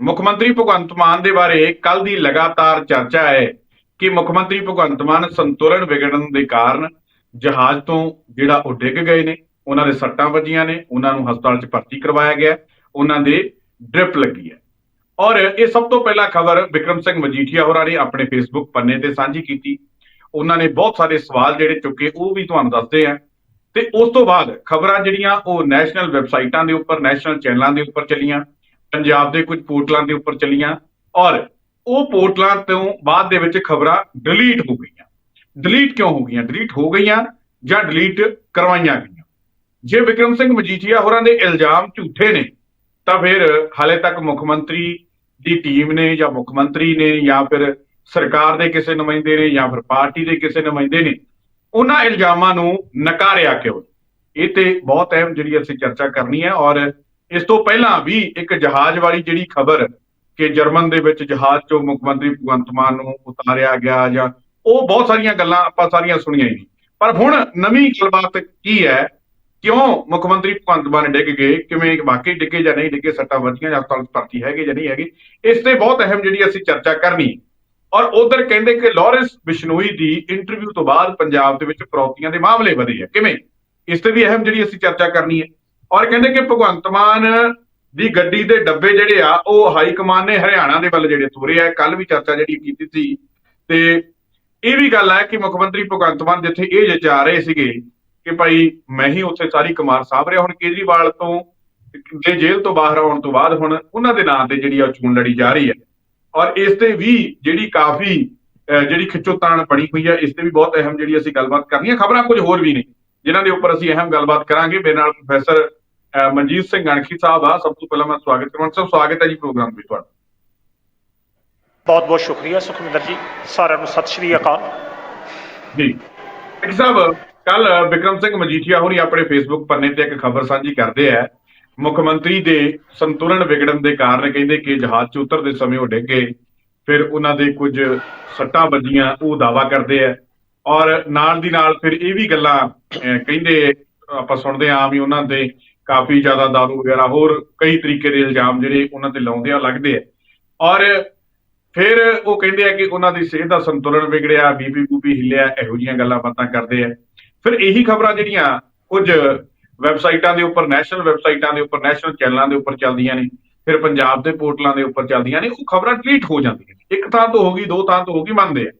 ਮੁੱਖ ਮੰਤਰੀ ਭਗਵੰਤ ਮਾਨ ਦੇ ਬਾਰੇ ਕੱਲ ਦੀ ਲਗਾਤਾਰ ਚਰਚਾ ਹੈ ਕਿ ਮੁੱਖ ਮੰਤਰੀ ਭਗਵੰਤ ਮਾਨ ਸੰਤੁਲਨ ਵਿਗੜਨ ਦੇ ਕਾਰਨ ਜਹਾਜ਼ ਤੋਂ ਜਿਹੜਾ ਉਹ ਡਿੱਗ ਗਏ ਨੇ, ਉਹਨਾਂ ਦੇ ਸੱਟਾਂ ਵੱਜੀਆਂ ਨੇ, ਉਹਨਾਂ ਨੂੰ ਹਸਪਤਾਲ 'ਚ ਭਰਤੀ ਕਰਵਾਇਆ ਗਿਆ, ਉਹਨਾਂ ਦੇ ਡ੍ਰਿਪ ਲੱਗੀ ਹੈ। ਔਰ ਇਹ ਸਭ ਤੋਂ ਪਹਿਲਾਂ ਖਬਰ ਵਿਕਰਮ ਸਿੰਘ ਮਜੀਠੀਆ ਹੋਰਾਂ ਨੇ ਆਪਣੇ ਫੇਸਬੁੱਕ ਪੰਨੇ ਤੇ ਸਾਂਝੀ ਕੀਤੀ। ਉਹਨਾਂ ਨੇ ਬਹੁਤ ਸਾਰੇ ਸਵਾਲ ਜਿਹੜੇ ਚੁੱਕੇ, ਉਹ ਵੀ ਤੁਹਾਨੂੰ ਦੱਸਦੇ ਆ ਤੇ ਉਸ ਤੋਂ ਬਾਅਦ ਖਬਰਾਂ ਜਿਹੜੀਆਂ ਉਹ ਨੈਸ਼ਨਲ ਵੈਬਸਾਈਟਾਂ ਦੇ ਉੱਪਰ ਨੈਸ਼ਨਲ ਚੈਨਲਾਂ ਦੇ ਉੱਪਰ ਚੱਲੀਆਂ। ਪੰਜਾਬ ਦੇ ਕੁਝ ਪੋਰਟਲਾਂ ਦੇ ਉੱਪਰ ਚਲੀਆਂ ਔਰ ਉਹ ਪੋਰਟਲਾਂ ਤੋਂ ਬਾਅਦ ਦੇ ਵਿੱਚ ਖਬਰਾਂ ਡਿਲੀਟ ਹੋ ਗਈਆਂ। ਡਿਲੀਟ ਕਿਉਂ ਹੋ ਗਈਆਂ? ਡਿਲੀਟ ਹੋ ਗਈਆਂ ਜਾਂ ਡਿਲੀਟ ਕਰਵਾਈਆਂ ਗਈਆਂ? ਜੇ ਵਿਕਰਮ ਸਿੰਘ ਮਜੀਠੀਆ ਹੋਰਾਂ ਦੇ ਇਲਜ਼ਾਮ ਝੂਠੇ ਨੇ, ਤਾਂ ਫਿਰ ਹਾਲੇ ਤੱਕ ਮੁੱਖ ਮੰਤਰੀ ਦੀ ਟੀਮ ਨੇ ਜਾਂ ਮੁੱਖ ਮੰਤਰੀ ਨੇ ਜਾਂ ਫਿਰ ਸਰਕਾਰ ਦੇ ਕਿਸੇ ਨੁਮਾਇੰਦੇ ਨੇ ਜਾਂ ਫਿਰ ਪਾਰਟੀ ਦੇ ਕਿਸੇ ਨੁਮਾਇੰਦੇ ਨੇ, ਉਹਨਾਂ ਇਲਜ਼ਾਮਾਂ ਨੂੰ ਨਕਾਰਿਆ ਕਿਉਂ? ਇਹ ਤੇ ਬਹੁਤ ਅਹਿਮ ਜਿਹੜੀ ਅਸੀਂ ਚਰਚਾ ਕਰਨੀ ਹੈ ਔਰ ਇਸ ਤੋਂ ਪਹਿਲਾਂ ਵੀ ਇੱਕ ਜਹਾਜ਼ ਵਾਲੀ ਜਿਹੜੀ ਖਬਰ ਕਿ ਜਰਮਨ ਦੇ ਵਿੱਚ ਜਹਾਜ਼ ਚੋਂ ਮੁੱਖ ਮੰਤਰੀ ਭਗਵੰਤ ਮਾਨ ਨੂੰ ਉਤਾਰਿਆ ਗਿਆ ਜਾਂ ਉਹ ਬਹੁਤ ਸਾਰੀਆਂ ਗੱਲਾਂ ਆਪਾਂ ਸਾਰੀਆਂ ਸੁਣੀਆਂ ਹੀ ਪਰ ਹੁਣ ਨਵੀਂ ਗੱਲਬਾਤ ਕੀ ਹੈ? ਕਿਉਂ ਮੁੱਖ ਮੰਤਰੀ ਭਗਵੰਤ ਮਾਨ ਡਿੱਗ ਗਏ? ਕਿਵੇਂ ਵਾਕਈ ਡਿੱਗੇ ਜਾਂ ਨਹੀਂ ਡਿੱਗੇ? ਸੱਟਾਂ ਵੱਜੀਆਂ ਜਾਂ ਹਸਪਤਾਲ ਭਰਤੀ ਹੈਗੇ ਜਾਂ ਨਹੀਂ ਹੈਗੇ? ਇਸ ਤੇ ਬਹੁਤ ਅਹਿਮ ਜਿਹੜੀ ਅਸੀਂ ਚਰਚਾ ਕਰਨੀ। ਔਰ ਉਧਰ ਕਹਿੰਦੇ ਕਿ ਲਾਰੈਂਸ ਬਿਸ਼ਨੋਈ ਦੀ ਇੰਟਰਵਿਊ ਤੋਂ ਬਾਅਦ ਪੰਜਾਬ ਦੇ ਵਿੱਚ ਫਰੌਤੀਆਂ ਦੇ ਮਾਮਲੇ ਵਧੇ ਆ। ਕਿਵੇਂ? ਇਸ ਤੇ ਵੀ ਅਹਿਮ ਜਿਹੜੀ ਅਸੀਂ ਚਰਚਾ ਕਰਨੀ ਹੈ। ਔਰ ਕਹਿੰਦੇ ਕਿ ਭਗਵੰਤ ਮਾਨ ਦੀ ਗੱਡੀ ਦੇ ਡੱਬੇ ਜਿਹੜੇ ਆ, ਉਹ ਹਾਈ ਕਮਾਨ ਨੇ ਹਰਿਆਣਾ ਦੇ ਵੱਲ ਜਿਹੜੇ ਤੋਰੇ ਆ। ਕੱਲ ਵੀ ਚਰਚਾ ਜਿਹੜੀ ਕੀਤੀ ਸੀ। ਤੇ ਇਹ ਵੀ ਗੱਲ ਹੈ ਕਿ ਮੁੱਖ ਮੰਤਰੀ ਭਗਵੰਤ ਮਾਨ ਜਿੱਥੇ ਇਹ ਜਚਾ ਰਹੇ ਸੀਗੇ ਕਿ ਭਾਈ ਮੈਂ ਹੀ ਉੱਥੇ ਸਾਰੀ ਕਮਾਰ ਸਾਂਭ ਰਿਹਾ। ਹੁਣ ਕੇਜਰੀਵਾਲ ਤੋਂ ਦੇ ਜੇਲ੍ਹ ਤੋਂ ਬਾਹਰ ਆਉਣ ਤੋਂ ਬਾਅਦ ਹੁਣ ਉਹਨਾਂ ਦੇ ਨਾਂ ਤੇ ਜਿਹੜੀ ਆ ਉਹ ਚੋਣ ਲੜੀ ਜਾ ਰਹੀ ਹੈ ਔਰ ਇਸ ਤੇ ਵੀ ਜਿਹੜੀ ਕਾਫੀ, ਅਹ ਜਿਹੜੀ ਖਿੱਚੋਤਾਣ ਬਣੀ ਹੋਈ ਹੈ ਇਸ ਤੇ ਵੀ ਬਹੁਤ ਅਹਿਮ ਜਿਹੜੀ ਅਸੀਂ ਗੱਲਬਾਤ ਕਰਨੀ ਹੈ ਖਬਰਾਂ ਕੁਝ ਹੋਰ ਵੀ ਨੇ, ਜਿਨ੍ਹਾਂ ਦੇ ਉੱਪਰ ਅਸੀਂ ਅਹਿਮ ਗੱਲਬਾਤ ਕਰਾਂਗੇ। ਮੇਰੇ ਨਾਲ ਪ੍ਰੋਫੈਸਰ ਮਨਜੀਤ ਸਿੰਘ ਗਣਖੀ ਸਾਹਿਬ ਆ ਸਭ ਤੋਂ ਪਹਿਲਾਂ ਮੈਂ ਸਵਾਗਤ ਕਰਾਂ ਸਭ ਸਵਾਗਤ ਹੈ ਜੀ ਪ੍ਰੋਗਰਾਮ ਵਿੱਚ ਤੁਹਾਡਾ। ਬਹੁਤ ਬਹੁਤ ਸ਼ੁਕਰੀਆ ਸੁਖਮਿੰਦਰ ਜੀ ਸਾਰਿਆਂ ਨੂੰ ਸਤਿ ਸ਼੍ਰੀ ਅਕਾਲ। ਜੀ। ਇੱਕ ਸਾਹਿਬ ਕੱਲ ਵਿਕਰਮ ਸਿੰਘ ਮਜੀਠੀਆ ਹੋਰੀ ਆਪਣੇ ਫੇਸਬੁੱਕ ਪੰਨੇ ਤੇ ਇੱਕ ਖਬਰ ਸਾਂਝੀ ਕਰਦੇ ਆ। ਮੁੱਖ ਮੰਤਰੀ ਦੇ ਸੰਤੁਲਨ ਵਿਗੜਨ ਦੇ ਕਾਰਨ ਕਹਿੰਦੇ ਕਿ ਜਹਾਜ਼ 'ਚ ਉਤਰਦੇ ਸਮੇਂ ਉਹ ਡਿੱਗੇ ਫਿਰ ਉਹਨਾਂ ਦੇ ਕੁਝ ਸੱਟਾਂ ਵੱਜੀਆਂ ਉਹ ਦਾਵਾ ਕਰਦੇ ਆ। ਔਰ ਨਾਲ ਦੀ ਨਾਲ ਫਿਰ ਇਹ ਵੀ ਗੱਲਾਂ ਕਹਿੰਦੇ ਆਪਾਂ ਸੁਣਦੇ ਆਂ ਵੀ ਉਹਨਾਂ ਦੇ ਕਾਫੀ ਜ਼ਿਆਦਾ ਦਾਰੂ ਵਗੈਰਾ, ਹੋਰ ਕਈ ਤਰੀਕੇ ਦੇ ਇਲਜ਼ਾਮ ਜਿਹੜੇ ਉਹਨਾਂ ਤੇ ਲਾਉਂਦੇ ਆ ਲੱਗਦੇ ਆ। ਔਰ ਫਿਰ ਉਹ ਕਹਿੰਦੇ ਆ ਕਿ ਉਹਨਾਂ ਦੀ ਸਿਹਤ ਦਾ ਸੰਤੁਲਨ ਵਿਗੜਿਆ, ਬੀਪੀ ਬੂਪੀ ਹਿੱਲਿਆ, ਇਹੋ ਜੀਆਂ ਗੱਲਾਂ ਬਾਤਾਂ ਕਰਦੇ ਆ। ਫਿਰ ਇਹੀ ਖਬਰਾਂ ਜਿਹੜੀਆਂ ਕੁਝ ਵੈਬਸਾਈਟਾਂ ਦੇ ਉੱਪਰ, ਨੈਸ਼ਨਲ ਵੈਬਸਾਈਟਾਂ ਦੇ ਉੱਪਰ, ਨੈਸ਼ਨਲ ਚੈਨਲਾਂ ਦੇ ਉੱਪਰ ਚੱਲਦੀਆਂ ਨੇ, ਫਿਰ ਪੰਜਾਬ ਦੇ ਪੋਰਟਲਾਂ ਦੇ ਉੱਪਰ ਚੱਲਦੀਆਂ ਨੇ, ਉਹ ਖਬਰਾਂ ਡਿਲੀਟ ਹੋ ਜਾਂਦੀਆਂ ਨੇ। ਇੱਕ ਥਾਂ ਤੋਂ ਹੋ ਗਈ, ਦੋ ਥਾਂ ਤੋਂ ਹੋ ਗਈ, ਮੰਨਦੇ ਆ।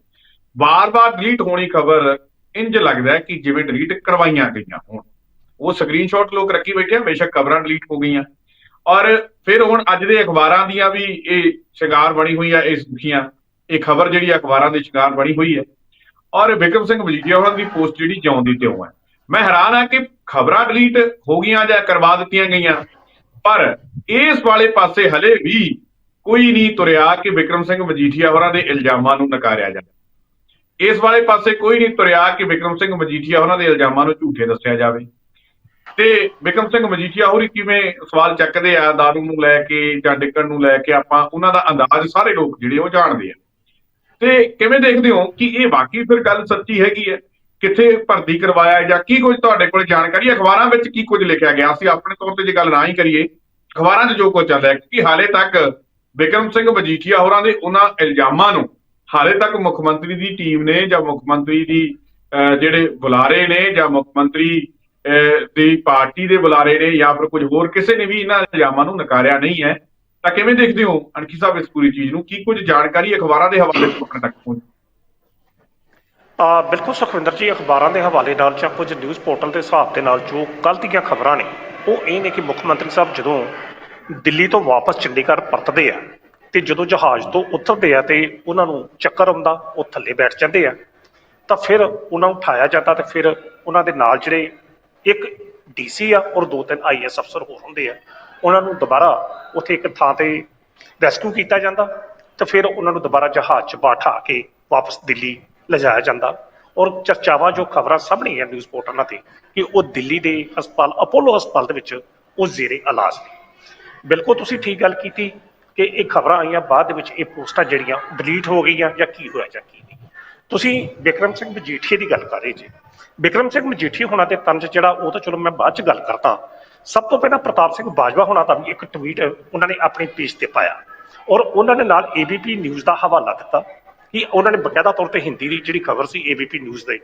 ਵਾਰ-ਵਾਰ ਡਿਲੀਟ ਹੋਣੀ ਖਬਰ ਇੰਜ ਲੱਗਦਾ ਕਿ ਜਿਵੇਂ ਡਿਲੀਟ ਕਰਵਾਈਆਂ ਗਈਆਂ ਹੋਣ। ਉਹ ਸਕਰੀਨਸ਼ਾਟ ਲੋਕ ਰੱਖੀ ਬੈਠੇ ਆ, ਬੇਸ਼ੱਕ ਖਬਰਾਂ ਡਿਲੀਟ ਹੋ ਗਈਆਂ। ਔਰ ਫਿਰ ਹੁਣ ਅੱਜ ਦੇ ਅਖਬਾਰਾਂ ਦੀਆਂ ਵੀ ਇਹ ਸ਼ਿੰਗਾਰ ਬਣੀ ਹੋਈ ਆ ਇਸ ਦੁਖੀਆਂ ਇਹ ਖਬਰ ਜਿਹੜੀ ਅਖਬਾਰਾਂ ਦੇ ਸ਼ਿੰਗਾਰ ਬਣੀ ਹੋਈ ਹੈ ਔਰ ਵਿਕਰਮ ਸਿੰਘ ਮਜੀਠੀਆ ਉਹਨਾਂ ਦੀ ਪੋਸਟ ਜਿਹੜੀ ਜਿਉਂਦੀ ਤਿਉਂ ਹੈ ਮੈਂ ਹੈਰਾਨ ਆ ਕਿ ਖਬਰਾਂ ਡਿਲੀਟ ਹੋ ਗਈਆਂ ਜਾਂ ਕਰਵਾ ਦਿੱਤੀਆਂ ਗਈਆਂ। ਪਰ ਇਸ ਵਾਲੇ ਪਾਸੇ ਹਲੇ ਵੀ ਕੋਈ ਨਹੀਂ ਤੁਰਿਆ ਕਿ ਵਿਕਰਮ ਸਿੰਘ ਮਜੀਠੀਆ ਹੋਰਾਂ ਦੇ ਇਲਜ਼ਾਮਾਂ ਨੂੰ ਨਕਾਰਿਆ ਜਾਵੇ। ਇਸ ਵਾਲੇ ਪਾਸੇ ਕੋਈ ਨਹੀਂ ਤੁਰਿਆ ਕਿ ਵਿਕਰਮ ਸਿੰਘ ਮਜੀਠੀਆ ਹੋਰਾਂ ਦੇ ਇਲਜ਼ਾਮਾਂ ਨੂੰ ਝੂਠੇ ਦੱਸਿਆ ਜਾਵੇ। ਤੇ ਵਿਕਰਮ ਸਿੰਘ ਮਜੀਠੀਆ ਹੋਰੀ ਕਿਵੇਂ ਸਵਾਲ ਚੱਕਦੇ ਆ ਦਾਰੂ ਨੂੰ ਲੈ ਕੇ ਜਾਂ ਡਿੱਕਣ ਨੂੰ ਲੈ ਕੇ ਆਪਾਂ ਉਹਨਾਂ ਦਾ ਅੰਦਾਜ਼ ਸਾਰੇ ਲੋਕ ਜਿਹੜੇ ਉਹ ਜਾਣਦੇ ਆ। ਤੇ ਕਿਵੇਂ ਦੇਖਦੇ ਹੋ ਕਿ ਇਹ ਵਾਕਈ ਫਿਰ ਗੱਲ ਸੱਚੀ ਹੈਗੀ ਹੈ? ਕਿੱਥੇ ਭਰਤੀ ਕਰਵਾਇਆ ਜਾਂ ਕੀ ਕੁਝ ਤੁਹਾਡੇ ਕੋਲ ਜਾਣਕਾਰੀ ਅਖਬਾਰਾਂ ਵਿੱਚ ਕੀ ਕੁਝ ਲਿਖਿਆ ਗਿਆ? ਅਸੀਂ ਆਪਣੇ ਤੌਰ ਤੇ ਜੇ ਗੱਲ ਨਾ ਹੀ ਕਰੀਏ ਅਖਬਾਰਾਂ 'ਚ ਜੋ ਕੁਝ ਚੱਲ ਰਿਹਾ ਕਿ ਹਾਲੇ ਤੱਕ ਬਿਕਰਮ ਸਿੰਘ ਮਜੀਠੀਆ ਹੋਰਾਂ ਦੇ ਉਹਨਾਂ ਇਲਜ਼ਾਮਾਂ ਨੂੰ ਹਾਲੇ ਤੱਕ ਮੁੱਖ ਮੰਤਰੀ ਦੀ ਟੀਮ ਨੇ ਜਾਂ ਮੁੱਖ ਮੰਤਰੀ ਦੀ ਅਹ, ਜਿਹੜੇ ਬੁਲਾਰੇ ਨੇ ਜਾਂ ਮੁੱਖ ਮੰਤਰੀ ਦੀ ਪਾਰਟੀ ਦੇ ਬੁਲਾਰੇ ਨੇ ਜਾਂ ਫਿਰ ਕੁਝ ਹੋਰ ਕਿਸੇ ਨੇ ਵੀ ਇਹਨਾਂ ਇਲਜ਼ਾਮਾਂ ਨੂੰ ਨਕਾਰਿਆ ਨਹੀਂ ਹੈ, ਤਾਂ ਕਿਵੇਂ ਦੇਖਦੇ ਹੋ ਅਣਖੀ ਸਾਹਿਬ ਇਸ ਪੂਰੀ ਚੀਜ਼ ਨੂੰ? ਕੀ ਕੁਝ ਜਾਣਕਾਰੀ ਅਖਬਾਰਾਂ ਦੇ ਹਵਾਲੇ ਤੋਂ ਆਪਣੇ ਤੱਕ ਪਹੁੰਚ? ਆ, ਬਿਲਕੁਲ ਸੁਖਵਿੰਦਰ ਜੀ, ਅਖਬਾਰਾਂ ਦੇ ਹਵਾਲੇ ਨਾਲ ਜਾਂ ਕੁਝ ਨਿਊਜ਼ ਪੋਰਟਲ ਦੇ ਹਿਸਾਬ ਦੇ ਨਾਲ ਜੋ ਕੱਲ੍ਹ ਦੀਆਂ ਖਬਰਾਂ ਨੇ, ਉਹ ਇਹ ਨੇ ਕਿ ਮੁੱਖ ਮੰਤਰੀ ਸਾਹਿਬ ਜਦੋਂ ਦਿੱਲੀ ਤੋਂ ਵਾਪਸ ਚੰਡੀਗੜ੍ਹ ਪਰਤਦੇ ਆ ਤੇ ਜਦੋਂ ਜਹਾਜ਼ ਤੋਂ ਉਤਰਦੇ ਆ ਤੇ ਉਹਨਾਂ ਨੂੰ ਚੱਕਰ ਆਉਂਦਾ, ਉਹ ਥੱਲੇ ਬੈਠ ਜਾਂਦੇ ਆ, ਤਾਂ ਫਿਰ ਉਹਨਾਂ ਨੂੰ ਉਠਾਇਆ ਜਾਂਦਾ ਤੇ ਫਿਰ ਉਹਨਾਂ ਦੇ ਨਾਲ ਜਿਹੜੇ ਇੱਕ ਡੀਸੀ ਆ ਔਰ ਦੋ ਤਿੰਨ ਆਈਐਸ ਅਫਸਰ ਹੋਰ ਹੁੰਦੇ ਆ, ਉਹਨਾਂ ਨੂੰ ਦੁਬਾਰਾ ਉੱਥੇ ਇੱਕ ਥਾਂ ਤੇ ਰੈਸਕਿਊ ਕੀਤਾ ਜਾਂਦਾ ਤੇ ਫਿਰ ਉਹਨਾਂ ਨੂੰ ਦੁਬਾਰਾ ਜਹਾਜ਼ 'ਚ ਬਾਠਾ ਕੇ ਵਾਪਸ ਦਿੱਲੀ ਲਿਜਾਇਆ ਜਾਂਦਾ। ਔਰ ਚਰਚਾਵਾਂ ਜੋ ਖਬਰਾਂ ਸਾਹਮਣੇ ਆ ਨਿਊਜ਼ ਪੋਰਟਲਾਂ ਤੇ ਕਿ ਉਹ ਦਿੱਲੀ ਦੇ ਹਸਪਤਾਲ, ਅਪੋਲੋ ਹਸਪਤਾਲ ਦੇ ਵਿੱਚ ਉਹ ਜ਼ੇਰੇ ਇਲਾਜ ਨੇ। ਬਿਲਕੁਲ ਤੁਸੀਂ ਠੀਕ ਗੱਲ ਕੀਤੀ ਕਿ ਇਹ ਖਬਰਾਂ ਆਈਆਂ, ਬਾਅਦ ਦੇ ਵਿੱਚ ਇਹ ਪੋਸਟਾਂ ਜਿਹੜੀਆਂ ਡਿਲੀਟ ਹੋ ਗਈਆਂ ਜਾਂ ਕੀ ਹੋਇਆ ਜਾਂ ਕੀ ਨਹੀਂ। ਤੁਸੀਂ ਵਿਕਰਮ ਸਿੰਘ ਮਜੀਠੀਏ ਦੀ ਗੱਲ ਕਰ ਰਹੇ ਜੀ। ਵਿਕਰਮ ਸਿੰਘ ਮਜੀਠੀਏ ਹੋਣਾ ਤੇ ਤੰਜ ਜਿਹੜਾ ਉਹ ਤਾਂ ਚਲੋ ਮੈਂ ਬਾਅਦ ਚ ਗੱਲ ਕਰਦਾ। ਸਭ ਤੋਂ ਪਹਿਲਾਂ ਪ੍ਰਤਾਪ ਸਿੰਘ ਬਾਜਵਾ ਹੋਣਾ ਦਾ ਵੀ ਇੱਕ ਟਵੀਟ ਉਹਨਾਂ ਨੇ ਆਪਣੇ ਪੇਜ ਤੇ ਪਾਇਆ। ਔਰ ਉਹਨਾਂ ਨੇ ਨਾਲ ABP ਨਿਊਜ਼ ਦਾ ਹਵਾਲਾ ਦਿੱਤਾ ਕਿ ਉਹਨਾਂ ਨੇ ਬਕਾਇਦਾ ਤੌਰ ਤੇ ਹਿੰਦੀ ਦੀ ਜਿਹੜੀ ਖਬਰ ਸੀ ABP ਨਿਊਜ਼ ਦੇ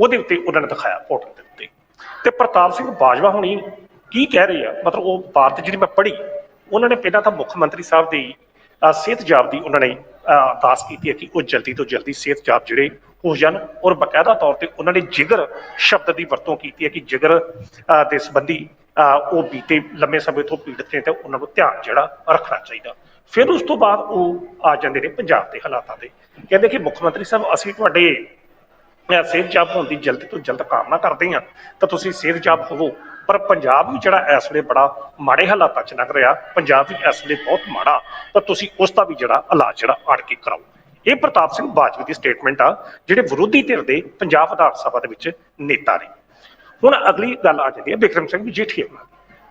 ਉਹਦੇ ਉੱਤੇ ਉਹਨਾਂ ਨੇ ਦਿਖਾਇਆ ਪੋਰਟਲ ਦੇ ਉੱਤੇ। ਤੇ ਪ੍ਰਤਾਪ ਸਿੰਘ ਬਾਜਵਾ ਹੋਣੀ ਕੀ ਕਹਿ ਰਹੇ ਆ? ਮਤਲਬ ਉਹ ਬਾਤ ਜਿਹੜੀ ਮੈਂ ਪੜ੍ਹੀ ਉਹਨਾਂ ਨੇ ਪਹਿਲਾਂ ਤਾਂ ਮੁੱਖ ਮੰਤਰੀ ਸਾਹਿਬ ਦੀ ਅ, ਸਿਹਤ ਜਾਬ ਦੀ ਉਹਨਾਂ ਨੇ ਅਰਦਾਸ ਕੀਤੀ ਹੈ ਕਿ ਉਹ ਜਲਦੀ ਤੋਂ ਜਲਦੀ ਸਿਹਤ ਜਾਬ ਜਿਹੜੇ ਹੋ ਜਾਣ ਔਰ ਬਕਾਇਦਾ ਤੌਰ ਤੇ ਉਹਨਾਂ ਨੇ ਜਿਗਰ ਸ਼ਬਦ ਦੀ ਵਰਤੋਂ ਕੀਤੀ ਹੈ ਕਿ ਜਿਗਰ ਦੇ ਸੰਬੰਧੀ ਅ, ਉਹ ਬੀਤੇ ਲੰਮੇ ਸਮੇਂ ਤੋਂ ਪੀੜਤ ਨੇ ਤੇ ਉਹਨਾਂ ਨੂੰ ਧਿਆਨ ਜਿਹੜਾ ਰੱਖਣਾ ਚਾਹੀਦਾ। ਫਿਰ ਉਸ ਤੋਂ ਬਾਅਦ ਉਹ ਆ ਜਾਂਦੇ ਨੇ ਪੰਜਾਬ ਦੇ ਹਾਲਾਤਾਂ ਦੇ ਕਹਿੰਦੇ ਕਿ ਮੁੱਖ ਮੰਤਰੀ ਸਾਹਿਬ ਅਸੀਂ ਤੁਹਾਡੇ ਮੈਂ ਸਿਹਤ ਜਾਬ ਹੋਣ ਦੀ ਜਲਦੀ ਤੋਂ ਜਲਦ ਕਾਮਨਾ ਕਰਦੇ ਹਾਂ। ਤਾਂ ਤੁਸੀਂ ਸਿਹਤ ਜਾਬ ਹੋਵੋ। ਪਰ ਪੰਜਾਬ ਵੀ ਜਿਹੜਾ ਇਸ ਵੇਲੇ ਬੜਾ ਮਾੜੇ ਹਾਲਾਤਾਂ 'ਚ ਲੱਗ ਰਿਹਾ, ਪੰਜਾਬ ਵੀ ਇਸ ਵੇਲੇ ਬਹੁਤ ਮਾੜਾ, ਤਾਂ ਤੁਸੀਂ ਉਸ ਦਾ ਵੀ ਜਿਹੜਾ ਇਲਾਜ ਜਿਹੜਾ ਆੜ ਕੇ ਕਰਾਓ। ਇਹ ਪ੍ਰਤਾਪ ਸਿੰਘ ਬਾਜਵਾ ਦੀ ਸਟੇਟਮੈਂਟ ਆ, ਜਿਹੜੇ ਵਿਰੋਧੀ ਧਿਰ ਦੇ ਪੰਜਾਬ ਵਿਧਾਨ ਸਭਾ ਦੇ ਵਿੱਚ ਨੇਤਾ ਨੇ। ਹੁਣ ਅਗਲੀ ਗੱਲ ਆ ਜਾਂਦੀ ਹੈ, ਬਿਕਰਮ ਸਿੰਘ ਮਜੀਠੀਆ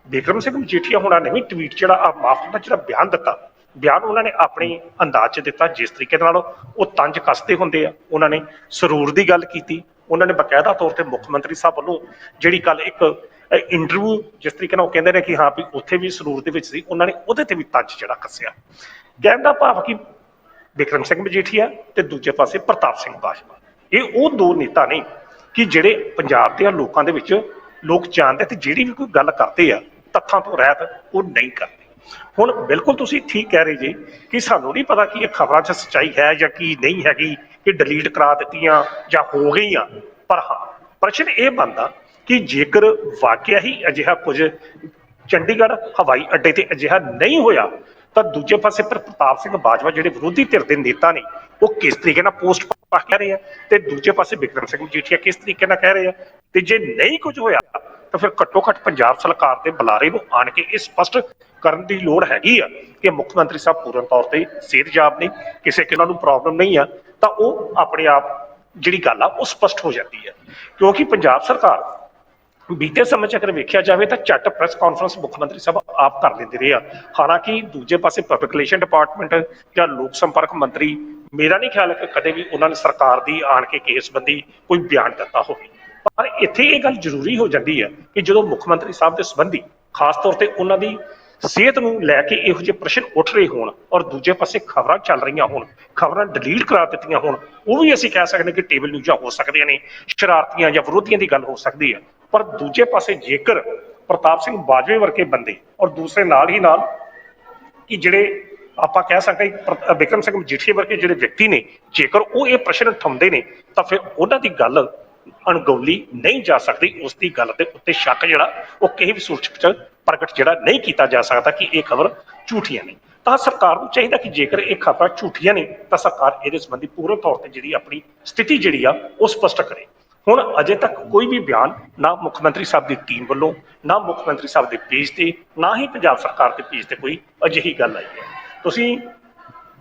ਬਿਕਰਮ ਸਿੰਘ ਮਜੀਠੀਆ ਹੁਣਾਂ ਨੇ ਵੀ ਟਵੀਟ ਜਿਹੜਾ ਆ ਮਾਫ ਦਾ ਜਿਹੜਾ ਬਿਆਨ ਦਿੱਤਾ, ਬਿਆਨ ਉਹਨਾਂ ਨੇ ਆਪਣੇ ਅੰਦਾਜ਼ 'ਚ ਦਿੱਤਾ, ਜਿਸ ਤਰੀਕੇ ਨਾਲ ਉਹ ਤੰਜ ਕੱਸਦੇ ਹੁੰਦੇ ਆ। ਉਹਨਾਂ ਨੇ ਸਰੂਰ ਦੀ ਗੱਲ ਕੀਤੀ, ਉਹਨਾਂ ਨੇ ਬਕਾਇਦਾ ਤੌਰ ਤੇ ਮੁੱਖ ਮੰਤਰੀ ਸਾਹਿਬ ਵੱਲੋਂ ਜਿਹੜੀ ਕੱਲ ਇੱਕ ਇੰਟਰਵਿਊ ਜਿਸ ਤਰੀਕੇ ਨਾਲ ਉਹ ਕਹਿੰਦੇ ਨੇ ਕਿ ਹਾਂ ਵੀ ਉੱਥੇ ਵੀ ਸਰੂਰ ਦੇ ਵਿੱਚ ਸੀ, ਉਹਨਾਂ ਨੇ ਉਹਦੇ ਤੇ ਵੀ ਤੱਜ ਜਿਹੜਾ ਕੱਸਿਆ। ਕਹਿਣ ਦਾ ਭਾਵ ਕਿ ਬਿਕਰਮ ਸਿੰਘ ਮਜੀਠੀਆ ਤੇ ਦੂਜੇ ਪਾਸੇ ਪ੍ਰਤਾਪ ਸਿੰਘ ਬਾਜਵਾ। ਇਹ ਉਹ ਦੋ ਨੇਤਾ ਨੇ ਕਿ ਜਿਹੜੇ ਪੰਜਾਬ ਦੇ ਲੋਕਾਂ ਦੇ ਵਿੱਚ ਲੋਕ ਜਾਣਦੇ ਤੇ ਜਿਹੜੀ ਵੀ ਕੋਈ ਗੱਲ ਕਰਦੇ ਆ, ਤੱਥਾਂ ਤੋਂ ਰਹਿਤ ਉਹ ਨਹੀਂ ਕਰਦੇ। ਹੁਣ ਬਿਲਕੁਲ ਤੁਸੀਂ ਠੀਕ ਕਹਿ ਰਹੇ ਜੀ ਕਿ ਸਾਨੂੰ ਨਹੀਂ ਪਤਾ ਕਿ ਇਹ ਖਬਰਾਂ 'ਚ ਸੱਚਾਈ ਹੈ ਜਾਂ ਕੀ ਨਹੀਂ ਹੈਗੀ, ਕਿ ਡਿਲੀਟ ਕਰਾ ਦਿੱਤੀਆਂ ਜਾਂ ਹੋ ਗਈਆਂ। ਪਰ ਹਾਂ, ਪ੍ਰਸ਼ਨ ਇਹ ਬਣਦਾ ਕਿ ਜੇਕਰ ਵਾਕਿਆ ਹੀ ਅਜਿਹਾ ਕੁਝ ਚੰਡੀਗੜ੍ਹ, ਹਵਾਈ ਅੱਡੇ ਤੇ ਅਜਿਹਾ ਨਹੀਂ ਹੋਇਆ, ਤਾਂ ਦੂਜੇ ਪਾਸੇ ਪਰ ਪ੍ਰਤਾਪ ਸਿੰਘ ਬਾਜਵਾ ਜਿਹੜੇ ਵਿਰੋਧੀ ਧਿਰ ਦੇ ਨੇਤਾ ਨੇ, ਉਹ ਕਿਸ ਤਰੀਕੇ ਨਾਲ ਪੋਸਟ ਪਾ ਕਹਿ ਰਹੇ ਆ? ਤੇ ਦੂਜੇ ਪਾਸੇ ਬਿਕਰਮ ਸਿੰਘ ਮਜੀਠੀਆ ਕਿਸ ਤਰੀਕੇ ਨਾਲ ਕਹਿ ਰਹੇ ਆ? ਤੇ ਜੇ ਨਹੀਂ ਕੁਝ ਹੋਇਆ, ਤਾਂ ਫਿਰ ਘੱਟੋ ਘੱਟ ਪੰਜਾਬ ਸਰਕਾਰ ਦੇ ਬੁਲਾਰੇ ਨੂੰ ਆਣ ਕੇ ਇਹ ਸਪਸ਼ਟ ਕਰਨ ਦੀ ਲੋੜ ਹੈਗੀ ਆ ਕਿ ਮੁੱਖ ਮੰਤਰੀ ਸਾਹਿਬ ਪੂਰਨ ਤੌਰ ਤੇ ਸਿਹਤਯਾਬ ਨੇ, ਕਿਸੇ ਕਿਨਾਂ ਨੂੰ ਪ੍ਰੋਬਲਮ ਨਹੀਂ ਆ, ਤਾਂ ਉਹ ਆਪਣੇ ਆਪ ਜਿਹੜੀ ਗੱਲ ਆ, ਉਹ ਸਪਸ਼ਟ ਹੋ ਜਾਂਦੀ ਹੈ ਕਿਉਂਕਿ ਪੰਜਾਬ ਸਰਕਾਰ ਬੀਤੇ ਸਮੇਂ 'ਚ ਅਗਰ ਵੇਖਿਆ ਜਾਵੇ ਤਾਂ ਝੱਟ ਪ੍ਰੈਸ ਕਾਨਫਰੰਸ ਮੁੱਖ ਮੰਤਰੀ ਸਾਹਿਬ ਆਪ ਕਰ ਲੈਂਦੇ ਰਹੇ ਆ। ਹਾਲਾਂਕਿ ਦੂਜੇ ਪਾਸੇ ਪਬਲਿਕ ਰਿਲੇਸ਼ਨ ਡਿਪਾਰਟਮੈਂਟ ਜਾਂ ਲੋਕ ਸੰਪਰਕ ਮੰਤਰੀ, ਮੇਰਾ ਨਹੀਂ ਖਿਆਲ ਹੈ ਕਿ ਕਦੇ ਵੀ ਉਹਨਾਂ ਨੇ ਸਰਕਾਰ ਦੀ ਆਣ ਕੇ ਕੇਸ ਸੰਬੰਧੀ ਕੋਈ ਬਿਆਨ ਦਿੱਤਾ ਹੋਵੇ। ਪਰ ਇੱਥੇ ਇਹ ਗੱਲ ਜ਼ਰੂਰੀ ਹੋ ਜਾਂਦੀ ਹੈ ਕਿ ਜਦੋਂ ਮੁੱਖ ਮੰਤਰੀ ਸਾਹਿਬ ਦੇ ਸੰਬੰਧੀ ਖਾਸ ਤੌਰ ਤੇ ਉਹਨਾਂ ਦੀ ਸਿਹਤ ਨੂੰ ਲੈ ਕੇ ਇਹੋ ਜਿਹੇ ਪ੍ਰਸ਼ਨ ਉੱਠ ਰਹੇ ਹੋਣ ਔਰ ਦੂਜੇ ਪਾਸੇ ਖਬਰਾਂ ਚੱਲ ਰਹੀਆਂ ਹੋਣ, ਖਬਰਾਂ ਡਿਲੀਟ ਕਰਾ ਦਿੱਤੀਆਂ ਹੋਣ, ਉਹ ਵੀ ਅਸੀਂ ਕਹਿ ਸਕਦੇ ਕਿ ਟੇਬਲ ਨਿਊਜ਼ਾਂ ਹੋ ਸਕਦੀਆਂ ਨੇ, ਸ਼ਰਾਰਤੀਆਂ ਜਾਂ ਵਿਰੋਧੀਆਂ ਦੀ ਗੱਲ ਹੋ ਸਕਦੀ ਹੈ। ਪਰ ਦੂਜੇ ਪਾਸੇ ਜੇਕਰ ਪ੍ਰਤਾਪ ਸਿੰਘ ਬਾਜਵੇ ਵਰਗੇ ਬੰਦੇ ਔਰ ਦੂਸਰੇ ਨਾਲ ਹੀ ਨਾਲ ਕਿ ਜਿਹੜੇ ਆਪਾਂ ਕਹਿ ਸਕਦੇ ਬਿਕਰਮ ਸਿੰਘ ਮਜੀਠੀਏ ਵਰਗੇ ਜਿਹੜੇ ਵਿਅਕਤੀ ਨੇ, ਜੇਕਰ ਉਹ ਇਹ ਪ੍ਰਸ਼ਨ ਉਠਾਉਂਦੇ ਨੇ, ਤਾਂ ਫਿਰ ਉਹਨਾਂ ਦੀ ਗੱਲ ਅਣਗੌਲੀ ਨਹੀਂ ਜਾ ਸਕਦੀ। ਉਸ ਦੀ ਗੱਲ ਦੇ ਉੱਤੇ ਸ਼ੱਕ ਜਿਹੜਾ, ਉਹ ਕਿਸੇ ਵੀ ਸੂਰਤ ਚ ਪ੍ਰਗਟ ਜਿਹੜਾ ਨਹੀਂ ਕੀਤਾ ਜਾ ਸਕਦਾ ਕਿ ਇਹ ਖਬਰ ਝੂਠੀਆਂ ਨੇ। ਤਾਂ ਸਰਕਾਰ ਨੂੰ ਚਾਹੀਦਾ ਕਿ ਜੇਕਰ ਇਹ ਖਬਰਾਂ ਝੂਠੀਆਂ ਨੇ, ਤਾਂ ਸਰਕਾਰ ਇਹਦੇ ਸੰਬੰਧੀ ਪੂਰਨ ਤੌਰ ਤੇ ਜਿਹੜੀ ਆਪਣੀ ਸਥਿਤੀ ਜਿਹੜੀ ਆ, ਉਹ ਸਪਸ਼ਟ ਕਰੇ। ਹੁਣ ਅਜੇ ਤੱਕ ਕੋਈ ਵੀ ਬਿਆਨ ਨਾ ਮੁੱਖ ਮੰਤਰੀ ਸਾਹਿਬ ਦੀ ਟੀਮ ਵੱਲੋਂ, ਨਾ ਮੁੱਖ ਮੰਤਰੀ ਸਾਹਿਬ ਦੇ ਪੇਜ ਤੇ, ਨਾ ਹੀ ਪੰਜਾਬ ਸਰਕਾਰ ਦੇ ਪੇਜ ਤੇ ਕੋਈ ਅਜਿਹੀ ਗੱਲ ਆਈ ਹੈ। ਤੁਸੀਂ